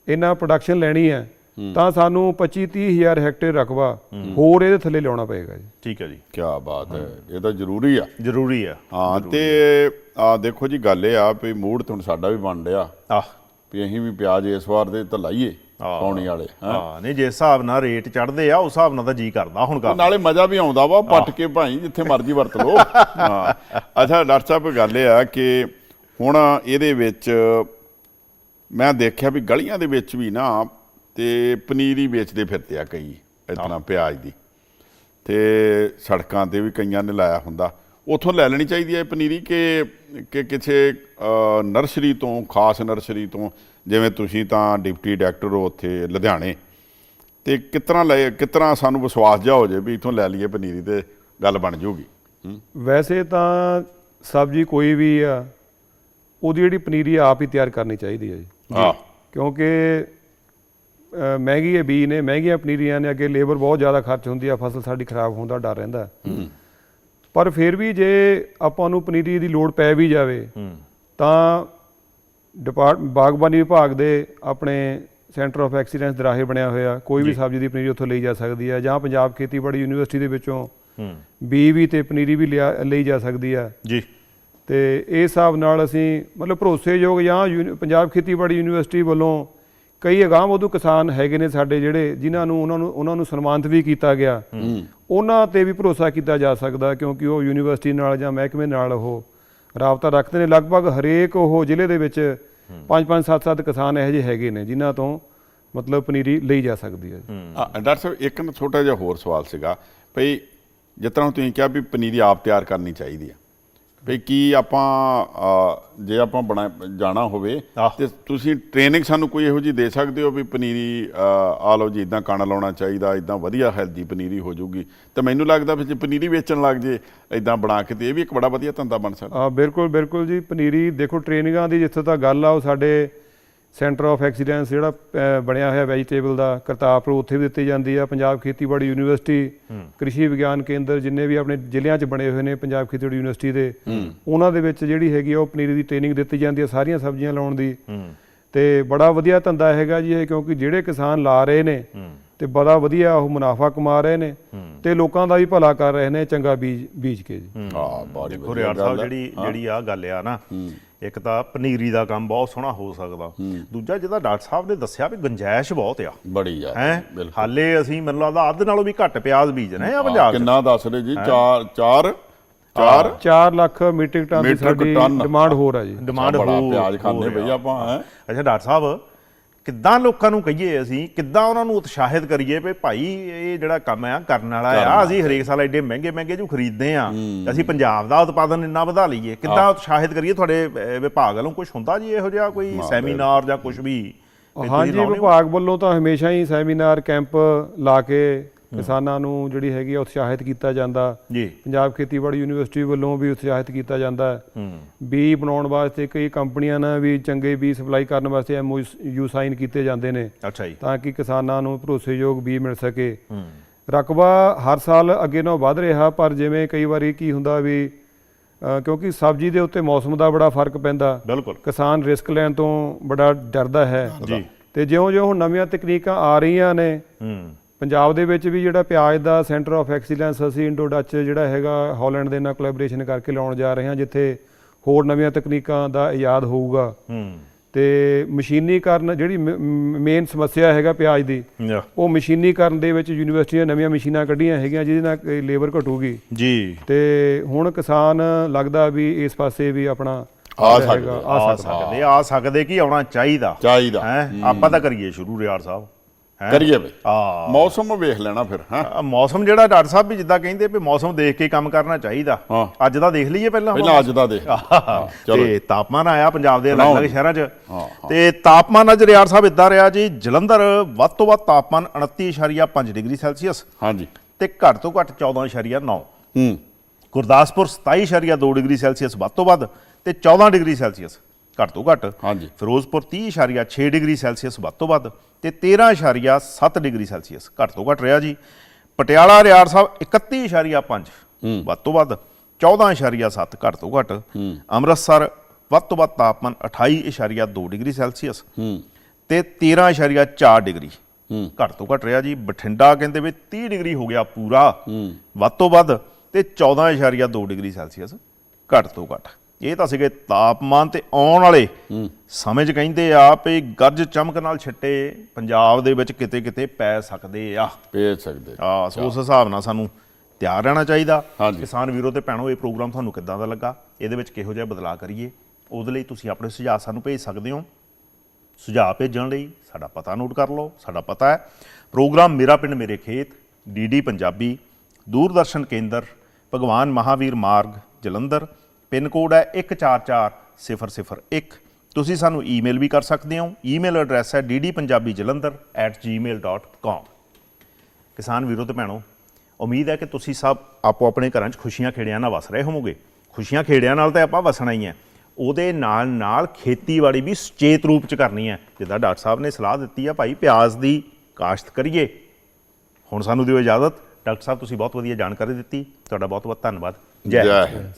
[SPEAKER 3] ਇਹਨਾਂ ਪ੍ਰੋਡਕਸ਼ਨ ਲੈਣੀ ਹੈ। ਤਾਂ ਸਾਨੂੰ 25 30 ਹਜ਼ਾਰ ਹੈਕਟੇਅਰ ਰਕਬਾ ਹੋਰ ਇਹਦੇ ਥੱਲੇ ਲਿਆਉਣਾ ਪਏਗਾ ਜੀ।
[SPEAKER 1] ਠੀਕ ਹੈ ਜੀ।
[SPEAKER 2] ਕੀ ਬਾਤ ਹੈ ਇਹ ਤਾਂ ਜ਼ਰੂਰੀ ਆ।
[SPEAKER 1] ਜ਼ਰੂਰੀ ਆ।
[SPEAKER 2] ਹਾਂ ਤੇ ਆ ਦੇਖੋ ਜੀ ਗੱਲ ਇਹ ਆ ਵੀ ਮੂਡ ਤੇ ਹੁਣ ਸਾਡਾ ਵੀ ਬਣ ਰਿਹਾ।
[SPEAKER 1] ਆਹ।
[SPEAKER 2] ਵੀ ਅਸੀਂ ਵੀ ਪਿਆਜ਼ ਇਸ ਵਾਰ ਦੇ ਤਾਂ ਲਾਈਏ।
[SPEAKER 1] ਹਾਂ।
[SPEAKER 2] ਪਾਉਣੀ ਵਾਲੇ ਹੈਂ।
[SPEAKER 1] ਨਹੀਂ ਜਿਸ ਹਿਸਾਬ ਨਾਲ ਰੇਟ ਚੜਦੇ ਆ ਉਸ ਹਿਸਾਬ ਨਾਲ ਤਾਂ ਜੀ ਕਰਦਾ ਹੁਣ ਕਰ।
[SPEAKER 2] ਨਾਲੇ ਮਜ਼ਾ ਵੀ ਆਉਂਦਾ ਵਾ ਪੱਟ ਕੇ ਭਾਈ ਜਿੱਥੇ ਮਰਜ਼ੀ ਵਰਤ ਲਓ। ਹਾਂ ਅੱਛਾ ਡਾਕਟਰ ਸਾਹਿਬ ਗੱਲ ਇਹ ਆ ਕਿ ਹੁਣ ਇਹਦੇ ਵਿੱਚ ਮੈਂ ਦੇਖਿਆ ਵੀ ਗਲੀਆਂ ਦੇ ਵਿੱਚ ਵੀ ਨਾ ਤੇ ਪਨੀਰ ਹੀ ਵੇਚਦੇ ਫਿਰਦੇ ਆ ਕਈ ਇਤਨਾ ਪਿਆਜ਼ ਦੀ। ਤੇ ਸੜਕਾਂ ਤੇ ਵੀ ਕਈਆਂ ਨੇ ਲਾਇਆ ਹੁੰਦਾ। ਉਥੋਂ ਲੈ ਲੈਣੀ ਚਾਹੀਦੀ ਹੈ ਪਨੀਰੀ ਕਿ ਕਿ ਕਿਸੇ ਨਰਸਰੀ ਤੋਂ ਖਾਸ ਨਰਸਰੀ ਤੋਂ? ਜਿਵੇਂ ਤੁਸੀਂ ਤਾਂ ਡਿਪਟੀ ਡਾਇਰੈਕਟਰ ਹੋ ਉੱਥੇ ਲੁਧਿਆਣੇ ਤੇ ਕਿਤਨਾ ਲੈ ਕਿਤਨਾ ਸਾਨੂੰ ਵਿਸ਼ਵਾਸ ਜਾ ਹੋ ਜੇ ਵੀ ਇਥੋਂ ਲੈ ਲਈਏ ਪਨੀਰੀ ਤੇ ਗੱਲ ਬਣ ਜਾਊਗੀ ਹੂੰ।
[SPEAKER 3] ਵੈਸੇ ਤਾਂ ਸਬਜ਼ੀ ਕੋਈ ਵੀ ਆ ਉਹਦੀ ਜਿਹੜੀ ਪਨੀਰੀ ਆ, ਆਪ ਹੀ ਤਿਆਰ ਕਰਨੀ ਚਾਹੀਦੀ ਹੈ ਜੀ।
[SPEAKER 2] ਹਾਂ।
[SPEAKER 3] ਕਿਉਂਕਿ ਮਹਿੰਗੀ ਇਹ ਬੀਜ ਨੇ ਮਹਿੰਗੀਆਂ ਪਨੀਰੀਆਂ ਨੇ ਅੱਗੇ ਲੇਬਰ ਬਹੁਤ ਜ਼ਿਆਦਾ ਖਰਚ ਹੁੰਦੀ ਆ ਫਸਲ ਸਾਡੀ ਖਰਾਬ ਹੋਣ ਦਾ ਡਰ ਰਹਿੰਦਾ। ਪਰ ਫਿਰ ਵੀ ਜੇ ਆਪਾਂ ਨੂੰ ਪਨੀਰੀ ਦੀ ਲੋੜ ਪੈ ਵੀ ਜਾਵੇ ਤਾਂ ਡਿਪਾਰਟ ਬਾਗਬਾਨੀ ਵਿਭਾਗ ਦੇ ਆਪਣੇ ਸੈਂਟਰ ਆਫ ਐਕਸੀਲੈਂਸ ਦਰਾਹੇ ਬਣਿਆ ਹੋਇਆ। ਕੋਈ ਵੀ ਸਬਜ਼ੀ ਦੀ ਪਨੀਰੀ ਉੱਥੋਂ ਲਈ ਜਾ ਸਕਦੀ ਹੈ ਜਾਂ ਪੰਜਾਬ ਖੇਤੀਬਾੜੀ ਯੂਨੀਵਰਸਿਟੀ ਦੇ ਵਿੱਚੋਂ ਬੀ ਵੀ ਤੇ ਪਨੀਰੀ ਵੀ ਲਈ ਜਾ ਸਕਦੀ ਹੈ।
[SPEAKER 1] ਜੀ।
[SPEAKER 3] ਤੇ ਇਸ ਹਿਸਾਬ ਨਾਲ ਅਸੀਂ ਮਤਲਬ ਭਰੋਸੇਯੋਗ ਜਾਂ ਪੰਜਾਬ ਖੇਤੀਬਾੜੀ ਯੂਨੀਵਰਸਿਟੀ ਵੱਲੋਂ ਕਈ ਅਗਾਂਹ ਉਦੋਂ ਕਿਸਾਨ ਹੈਗੇ ਨੇ ਸਾਡੇ ਜਿਹੜੇ ਜਿਨ੍ਹਾਂ ਨੂੰ ਉਹਨਾਂ ਨੂੰ ਉਹਨਾਂ ਨੂੰ ਸਨਮਾਨਿਤ ਵੀ ਕੀਤਾ ਗਿਆ। ਉਹਨਾਂ ਤੇ ਵੀ ਭਰੋਸਾ ਕੀਤਾ ਜਾ ਸਕਦਾ ਕਿਉਂਕਿ ਉਹ ਯੂਨੀਵਰਸਿਟੀ ਨਾਲ ਜਾਂ ਮਹਿਕਮੇ ਨਾਲ ਉਹ ਰਾਬਤਾ ਰੱਖਦੇ ਨੇ। ਲਗਭਗ ਹਰੇਕ ਉਹ ਜ਼ਿਲ੍ਹੇ ਦੇ ਵਿੱਚ 5-5 7-7 ਕਿਸਾਨ ਇਹੋ ਜਿਹੇ ਹੈਗੇ ਨੇ, ਜਿਨ੍ਹਾਂ ਤੋਂ ਮਤਲਬ ਪਨੀਰੀ ਲਈ ਜਾ ਸਕਦੀ ਹੈ।
[SPEAKER 2] ਡਾਕਟਰ ਸਾਹਿਬ, ਇੱਕ ਛੋਟਾ ਜਿਹਾ ਹੋਰ ਸਵਾਲ ਸੀਗਾ, ਭਈ ਜਿਸ ਤਰ੍ਹਾਂ ਤੁਸੀਂ ਕਿਹਾ ਵੀ ਪਨੀਰੀ ਆਪ ਤਿਆਰ ਕਰਨੀ ਚਾਹੀਦੀ ਆ ਭਈ ਕੀ ਆਪਾਂ ਜੇ ਆਪਾਂ ਬਣਾ ਜਾਣਾ ਹੋਵੇ। ਤੇ ਤੁਸੀਂ ਟ੍ਰੇਨਿੰਗ ਸਾਨੂੰ ਕੋਈ ਇਹੋ ਜੀ ਦੇ ਸਕਦੇ ਹੋ ਵੀ ਪਨੀਰੀ ਆ ਲਓ ਜੀ ਇਦਾਂ ਕਣ ਲਾਉਣਾ ਚਾਹੀਦਾ ਇਦਾਂ ਵਧੀਆ ਹੈਲਦੀ ਪਨੀਰੀ ਹੋ ਜਾਊਗੀ ਤੇ ਮੈਨੂੰ ਲੱਗਦਾ ਵੀ ਜੇ ਪਨੀਰੀ ਵੇਚਣ ਲੱਗ ਜੇ ਇਦਾਂ ਬਣਾ ਕੇ ਤੇ ਇਹ ਵੀ ਇੱਕ ਬੜਾ ਵਧੀਆ ਧੰਦਾ ਬਣ ਸਕਦਾ
[SPEAKER 3] ਆ ਬਿਲਕੁਲ ਬਿਲਕੁਲ ਜੀ ਪਨੀਰੀ ਦੇਖੋ ਟ੍ਰੇਨਿੰਗਾਂ ਦੀ ਜਿੱਥੇ ਤੱਕ ਗੱਲ ਆ ਉਹ ਸਾਡੇ ਸੈਂਟਰ ਆਫ ਐਕਸੀਲੈਂਸ ਜਿਹੜਾ ਬਣਿਆ ਹੋਇਆ ਵੈਜੀਟੇਬਲ ਦਾ ਕਰਤਾਰਪੁਰ ਉੱਥੇ ਵੀ ਦਿੱਤੀ ਜਾਂਦੀ ਆ ਪੰਜਾਬ ਖੇਤੀਬਾੜੀ ਯੂਨੀਵਰਸਿਟੀ ਕ੍ਰਿਸ਼ੀ ਵਿਗਿਆਨ ਕੇਂਦਰ ਜਿੰਨੇ ਵੀ ਆਪਣੇ ਜ਼ਿਲ੍ਹਿਆਂ 'ਚ ਬਣੇ ਹੋਏ ਨੇ ਪੰਜਾਬ ਖੇਤੀਬਾੜੀ ਯੂਨੀਵਰਸਿਟੀ ਦੇ ਉਹਨਾਂ ਦੇ ਵਿੱਚ ਜਿਹੜੀ ਹੈਗੀ ਉਹ ਪਨੀਰੀ ਦੀ ਟ੍ਰੇਨਿੰਗ ਦਿੱਤੀ ਜਾਂਦੀ ਆ ਸਾਰੀਆਂ ਸਬਜ਼ੀਆਂ ਲਾਉਣ ਦੀ। ਤੇ ਬੜਾ ਵਧੀਆ ਧੰਦਾ ਹੈਗਾ ਜੀ ਇਹ ਕਿਉਂਕਿ ਜਿਹੜੇ ਕਿਸਾਨ ਲਾ ਰਹੇ ਨੇ ਤੇ ਬੜਾ ਵਧੀਆ ਉਹ ਮੁਨਾਫਾ ਕਮਾ ਰਹੇ ਨੇ ਤੇ ਲੋਕਾਂ ਦਾ ਵੀ ਭਲਾ ਕਰ ਰਹੇ ਨੇ ਚੰਗਾ ਬੀਜ ਬੀਜ ਕੇ ਜੀ।
[SPEAKER 2] ਹਾਂ। ਬੜੀ
[SPEAKER 1] ਦੇਖੋ
[SPEAKER 2] ਵਧੀਆ
[SPEAKER 1] ਰਿਆੜ ਸਾਹਿਬ। ਜਿਹੜੀ ਜਿਹੜੀ ਆ ਗੱਲ ਆ ਨਾ ਇੱਕ ਤਾਂ ਪਨੀਰੀ ਦਾ ਕੰਮ ਬਹੁਤ ਸੋਹਣਾ ਹੋ ਸਕਦਾ। ਦੂਜਾ ਜਿਹਦਾ ਡਾਕਟਰ ਸਾਹਿਬ ਨੇ ਦੱਸਿਆ ਵੀ ਗੁੰਜਾਇਸ਼ ਬਹੁਤ ਆ।
[SPEAKER 2] ਬੜੀ ਆ
[SPEAKER 1] ਹੈ? ਹਾਲੇ ਅਸੀਂ ਮੈਨੂੰ ਲੱਗਦਾ ਅੱਧ ਨਾਲੋਂ ਵੀ ਘੱਟ ਪਿਆਜ਼ ਬੀਜਣੇ ਆ ਪੰਜਾਬ 'ਚ।
[SPEAKER 2] ਕਿੰਨਾ ਦੱਸ ਰਹੇ ਜੀ? 4 4 4
[SPEAKER 3] 4 ਲੱਖ ਮੀਟ੍ਰਿਕ ਟਨ ਦੀ ਸਾਡੀ। ਡਿਮਾਂਡ ਹੋ ਰਹੀ ਜੀ।
[SPEAKER 1] ਡਿਮਾਂਡ ਹੋ
[SPEAKER 2] ਪਿਆਜ਼ ਖਾਂਦੇ
[SPEAKER 1] ਰਿਹਾ।
[SPEAKER 2] ਆਪਾਂ ਹੈ?
[SPEAKER 1] ਅੱਛਾ ਡਾਕਟਰ ਸਾਹਿਬ ਕਿੱਦਾਂ ਲੋਕਾਂ ਨੂੰ ਕਹੀਏ ਅਸੀਂ ਕਿੱਦਾਂ ਉਹਨਾਂ ਨੂੰ ਉਤਸ਼ਾਹਿਤ ਕਰੀਏ ਵੀ ਭਾਈ ਇਹ ਜਿਹੜਾ ਕੰਮ ਆ ਕਰਨ ਵਾਲਾ ਆ ਅਸੀਂ ਹਰੇਕ ਸਾਲ ਐਡੇ ਮਹਿੰਗੇ ਮਹਿੰਗੇ ਜੋ ਖਰੀਦਦੇ ਆ ਅਸੀਂ ਪੰਜਾਬ ਦਾ ਉਤਪਾਦਨ ਇੰਨਾ ਵਧਾ ਲਈਏ। ਕਿੱਦਾਂ ਉਤਸ਼ਾਹਿਤ ਕਰੀਏ ਤੁਹਾਡੇ ਵਿਭਾਗ ਵੱਲੋਂ ਕੁਝ ਹੁੰਦਾ ਜੀ ਇਹੋ ਜਿਹਾ ਕੋਈ ਸੈਮੀਨਾਰ ਜਾਂ ਕੁਝ ਵੀ?
[SPEAKER 3] ਹਾਂਜੀ? ਵਿਭਾਗ ਵੱਲੋਂ ਤਾਂ ਹਮੇਸ਼ਾ ਹੀ ਸੈਮੀਨਾਰ ਕੈਂਪ ਲਾ ਕੇ ਕਿਸਾਨਾਂ ਨੂੰ ਜਿਹੜੀ ਹੈਗੀ ਆ ਉਤਸ਼ਾਹਿਤ ਕੀਤਾ ਜਾਂਦਾ।
[SPEAKER 1] ਜੀ।
[SPEAKER 3] ਪੰਜਾਬ ਖੇਤੀਬਾੜੀ ਯੂਨੀਵਰਸਿਟੀ ਵੱਲੋਂ ਵੀ ਉਤਸ਼ਾਹਿਤ ਕੀਤਾ ਜਾਂਦਾ। ਬੀ ਬਣਾਉਣ ਵਾਸਤੇ ਕਈ ਕੰਪਨੀਆਂ ਨਾਲ ਵੀ ਚੰਗੇ ਬੀ ਸਪਲਾਈ ਕਰਨ ਵਾਸਤੇ ਐਮਓਯੂ ਸਾਈਨ ਕੀਤੇ ਜਾਂਦੇ ਨੇ।
[SPEAKER 1] ਅੱਛਾ ਜੀ।
[SPEAKER 3] ਤਾਂ ਕਿ ਕਿਸਾਨਾਂ ਨੂੰ ਭਰੋਸੇਯੋਗ ਬੀ ਮਿਲ ਸਕੇ। ਰਕਬਾ ਹਰ ਸਾਲ ਅੱਗੇ ਨਾਲੋਂ ਵੱਧ ਰਿਹਾ ਪਰ ਜਿਵੇਂ ਕਈ ਵਾਰੀ ਕੀ ਹੁੰਦਾ ਵੀ ਕਿਉਂਕਿ ਸਬਜ਼ੀ ਦੇ ਉੱਤੇ ਮੌਸਮ ਦਾ ਬੜਾ ਫ਼ਰਕ ਪੈਂਦਾ।
[SPEAKER 1] ਬਿਲਕੁਲ।
[SPEAKER 3] ਕਿਸਾਨ ਰਿਸਕ ਲੈਣ ਤੋਂ ਬੜਾ ਡਰਦਾ ਹੈ।
[SPEAKER 1] ਜੀ।
[SPEAKER 3] ਤੇ ਜਿਉਂ-ਜਿਉਂ ਹੁਣ ਨਵੀਆਂ ਤਕਨੀਕਾਂ ਆ ਰਹੀਆਂ ਨੇ ਪੰਜਾਬ ਦੇ ਵਿੱਚ ਵੀ ਜਿਹੜਾ ਪਿਆਜ਼ ਦਾ ਸੈਂਟਰ ਆਫ ਐਕਸੀਲੈਂਸ ਅਸੀਂ ਇੰਡੋ ਡੱਚ ਜਿਹੜਾ ਹੈਗਾ ਹਾਲੈਂਡ ਦੇ ਨਾਲ ਕੋਲੈਬੋਰੇਸ਼ਨ ਕਰਕੇ ਲਾਉਣ ਜਾ ਰਹੇ ਹਾਂ ਜਿੱਥੇ ਹੋਰ ਨਵੀਆਂ ਤਕਨੀਕਾਂ ਦਾ ਇਜਾਦ ਹੋਊਗਾ।
[SPEAKER 1] ਹੂੰ।
[SPEAKER 3] ਤੇ ਮਸ਼ੀਨੀਕਰਨ ਜਿਹੜੀ ਮੇਨ ਸਮੱਸਿਆ ਹੈਗਾ ਪਿਆਜ਼ ਦੀ ਉਹ ਮਸ਼ੀਨੀਕਰਨ ਦੇ ਵਿੱਚ ਯੂਨੀਵਰਸਿਟੀ ਨੇ ਨਵੀਆਂ ਮਸ਼ੀਨਾਂ ਕੱਢੀਆਂ ਹੈਗੀਆਂ ਜਿਹਦੇ ਨਾਲ ਲੇਬਰ ਘਟੂਗੀ।
[SPEAKER 1] ਜੀ।
[SPEAKER 3] ਤੇ ਹੁਣ ਕਿਸਾਨ ਲੱਗਦਾ ਵੀ ਇਸ ਪਾਸੇ ਵੀ ਆਪਣਾ
[SPEAKER 2] ਆ ਸਕਦੇ,
[SPEAKER 1] ਆ।
[SPEAKER 3] ਸਕਦਾ।
[SPEAKER 1] ਆ ਸਕਦੇ ਕੀ ਆਉਣਾ ਚਾਹੀਦਾ।
[SPEAKER 2] ਚਾਹੀਦਾ।
[SPEAKER 1] ਹੈ? ਆਪਾਂ ਤਾਂ ਕਰੀਏ ਸ਼ੁਰੂ ਰਿਆੜ ਸਾਹਿਬ?
[SPEAKER 2] ਕਰੀਏ ਬਈ
[SPEAKER 1] ਆ।
[SPEAKER 2] ਮੌਸਮ ਵੇਖ ਲੈਣਾ ਫਿਰ ਹਾਂ?
[SPEAKER 1] ਮੌਸਮ ਜਿਹੜਾ ਡਾਕਟਰ ਸਾਹਿਬ ਵੀ ਜਿੱਦਾਂ ਕਹਿੰਦੇ ਵੀ ਮੌਸਮ ਦੇਖ ਕੇ ਕੰਮ ਕਰਨਾ ਚਾਹੀਦਾ।
[SPEAKER 2] ਹਾਂ।
[SPEAKER 1] ਅੱਜ ਦਾ ਦੇਖ ਲਈਏ ਪਹਿਲਾਂ।
[SPEAKER 2] ਪਹਿਲਾਂ ਅੱਜ ਦਾ ਦੇਖ।
[SPEAKER 1] ਹਾਂ,
[SPEAKER 2] ਚਲੋ।
[SPEAKER 1] ਤੇ ਤਾਪਮਾਨ ਆਇਆ ਪੰਜਾਬ ਦੇ ਅਲੱਗ-ਅਲੱਗ। ਸ਼ਹਿਰਾਂ 'ਚ।
[SPEAKER 2] ਹਾਂ,
[SPEAKER 1] ਤੇ ਤਾਪਮਾਨ ਅੱਜ ਰਿਆੜ ਸਾਹਿਬ ਇਦਾਂ ਰਿਹਾ ਜੀ ਜਲੰਧਰ ਵੱਧ ਤੋਂ ਵੱਧ ਤਾਪਮਾਨ 29.5 ਡਿਗਰੀ ਸੈਲਸੀਅਸ
[SPEAKER 2] ਹਾਂਜੀ।
[SPEAKER 1] ਤੇ ਘੱਟ ਤੋਂ ਘੱਟ 14.9
[SPEAKER 2] ਹੂੰ।
[SPEAKER 1] ਗੁਰਦਾਸਪੁਰ 27.2 ਡਿਗਰੀ ਸੈਲਸੀਅਸ ਵੱਧ ਤੋਂ ਵੱਧ ਤੇ 14 ਡਿਗਰੀ ਸੈਲਸੀਅਸ ਘੱਟ ਤੋਂ ਘੱਟ।
[SPEAKER 2] ਹਾਂਜੀ।
[SPEAKER 1] ਫਿਰੋਜ਼ਪੁਰ 30.6 ਡਿਗਰੀ ਸੈਲਸੀਅਸ ਵੱਧ ਤੋਂ ਵੱਧ। ਤੇ 13.7 ਡਿਗਰੀ ਸੈਲਸੀਅਸ। ਘੱਟ ਤੋਂ ਘੱਟ ਰਿਹਾ ਜੀ। ਪਟਿਆਲਾ ਰਿਆੜ ਸਾਹਿਬ 31.5 ਵੱਧ ਤੋਂ ਵੱਧ 14.7 ਘੱਟ ਤੋਂ ਘੱਟ। ਅੰਮ੍ਰਿਤਸਰ ਵੱਧ ਤੋਂ ਵੱਧ ਤਾਪਮਾਨ 28.2 ਡਿਗਰੀ ਸੈਲਸੀਅਸ। ਤੇ 13.4 ਡਿਗਰੀ। ਘੱਟ ਤੋਂ ਘੱਟ ਰਿਹਾ ਜੀ। ਬਠਿੰਡਾ ਕਹਿੰਦੇ ਵੀ 30 ਡਿਗਰੀ ਹੋ ਗਿਆ ਪੂਰਾ। ਵੱਧ ਤੋਂ ਵੱਧ ਤੇ 14.2 ਡਿਗਰੀ ਸੈਲਸੀਅਸ। ਘੱਟ ਤੋਂ ਘੱਟ। ਇਹ ਤਾਂ ਸੀਗੇ ਤਾਪਮਾਨ ਤੇ ਆਉਣ ਵਾਲੇ ਸਮੇਂ 'ਚ ਕਹਿੰਦੇ ਆ ਵੀ ਗੱਜ ਚਮਕ ਨਾਲ ਛਿੱਟੇ ਪੰਜਾਬ ਦੇ ਵਿੱਚ ਕਿਤੇ ਕਿਤੇ ਪੈ ਸਕਦੇ ਆ।
[SPEAKER 2] ਭੇਜ ਸਕਦੇ।
[SPEAKER 1] ਆ ਸੋ ਉਸ ਹਿਸਾਬ ਨਾਲ ਸਾਨੂੰ ਤਿਆਰ ਰਹਿਣਾ ਚਾਹੀਦਾ। ਕਿਸਾਨ ਵੀਰੋ ਤੇ ਭੈਣੋ ਇਹ ਪ੍ਰੋਗਰਾਮ ਤੁਹਾਨੂੰ ਕਿੱਦਾਂ ਦਾ ਲੱਗਾ? ਇਹਦੇ ਵਿੱਚ ਕਿਹੋ ਜਿਹਾ ਬਦਲਾਅ ਕਰੀਏ? ਉਹਦੇ ਲਈ ਤੁਸੀਂ ਆਪਣੇ ਸੁਝਾਅ ਸਾਨੂੰ ਭੇਜ ਸਕਦੇ ਹੋ। ਸੁਝਾਅ ਭੇਜਣ ਲਈ ਸਾਡਾ ਪਤਾ ਨੋਟ ਕਰ ਲਓ। ਸਾਡਾ ਪਤਾ ਹੈ ਪ੍ਰੋਗਰਾਮ ਮੇਰਾ ਪਿੰਡ ਮੇਰੇ ਖੇਤ ਡੀਡੀ ਪੰਜਾਬੀ ਦੂਰਦਰਸ਼ਨ ਕੇਂਦਰ ਭਗਵਾਨ ਮਹਾਵੀਰ ਮਾਰਗ ਜਲੰਧਰ ਪਿੰਨ ਕੋਡ ਹੈ 144001 ਤੁਸੀਂ ਸਾਨੂੰ ਈਮੇਲ ਵੀ ਕਰ ਸਕਦੇ ਹੋ। ਈਮੇਲ ਐਡਰੈਸ ਹੈ ddpunjabijalandhar@gmail.com ਕਿਸਾਨ ਵੀਰੋ ਤੇ ਭੈਣੋ, ਉਮੀਦ ਹੈ ਕਿ ਤੁਸੀਂ ਸਭ ਆਪੋ ਆਪਣੇ ਘਰਾਂ 'ਚ ਖੁਸ਼ੀਆਂ ਖੇੜਿਆਂ ਨਾਲ ਵਸ ਰਹੇ ਹੋਵੋਗੇ। ਖੁਸ਼ੀਆਂ ਖੇੜਿਆਂ ਨਾਲ ਤਾਂ ਆਪਾਂ ਵਸਣਾ ਹੀ ਹੈ। ਉਹਦੇ ਨਾਲ ਨਾਲ ਖੇਤੀਬਾੜੀ ਵੀ ਸੁਚੇਤ ਰੂਪ 'ਚ ਕਰਨੀ ਹੈ। ਜਿੱਦਾਂ ਡਾਕਟਰ ਸਾਹਿਬ ਨੇ ਸਲਾਹ ਦਿੱਤੀ ਆ, ਭਾਈ ਪਿਆਜ਼ ਦੀ ਕਾਸ਼ਤ ਕਰੀਏ। ਹੁਣ ਸਾਨੂੰ ਦਿਓ ਇਜਾਜ਼ਤ। ਡਾਕਟਰ ਸਾਹਿਬ, ਤੁਸੀਂ ਬਹੁਤ ਵਧੀਆ ਜਾਣਕਾਰੀ ਦਿੱਤੀ। ਤੁਹਾਡਾ ਬਹੁਤ ਬਹੁਤ ਧੰਨਵਾਦ
[SPEAKER 2] ਜੈ ਹਿੰਦ।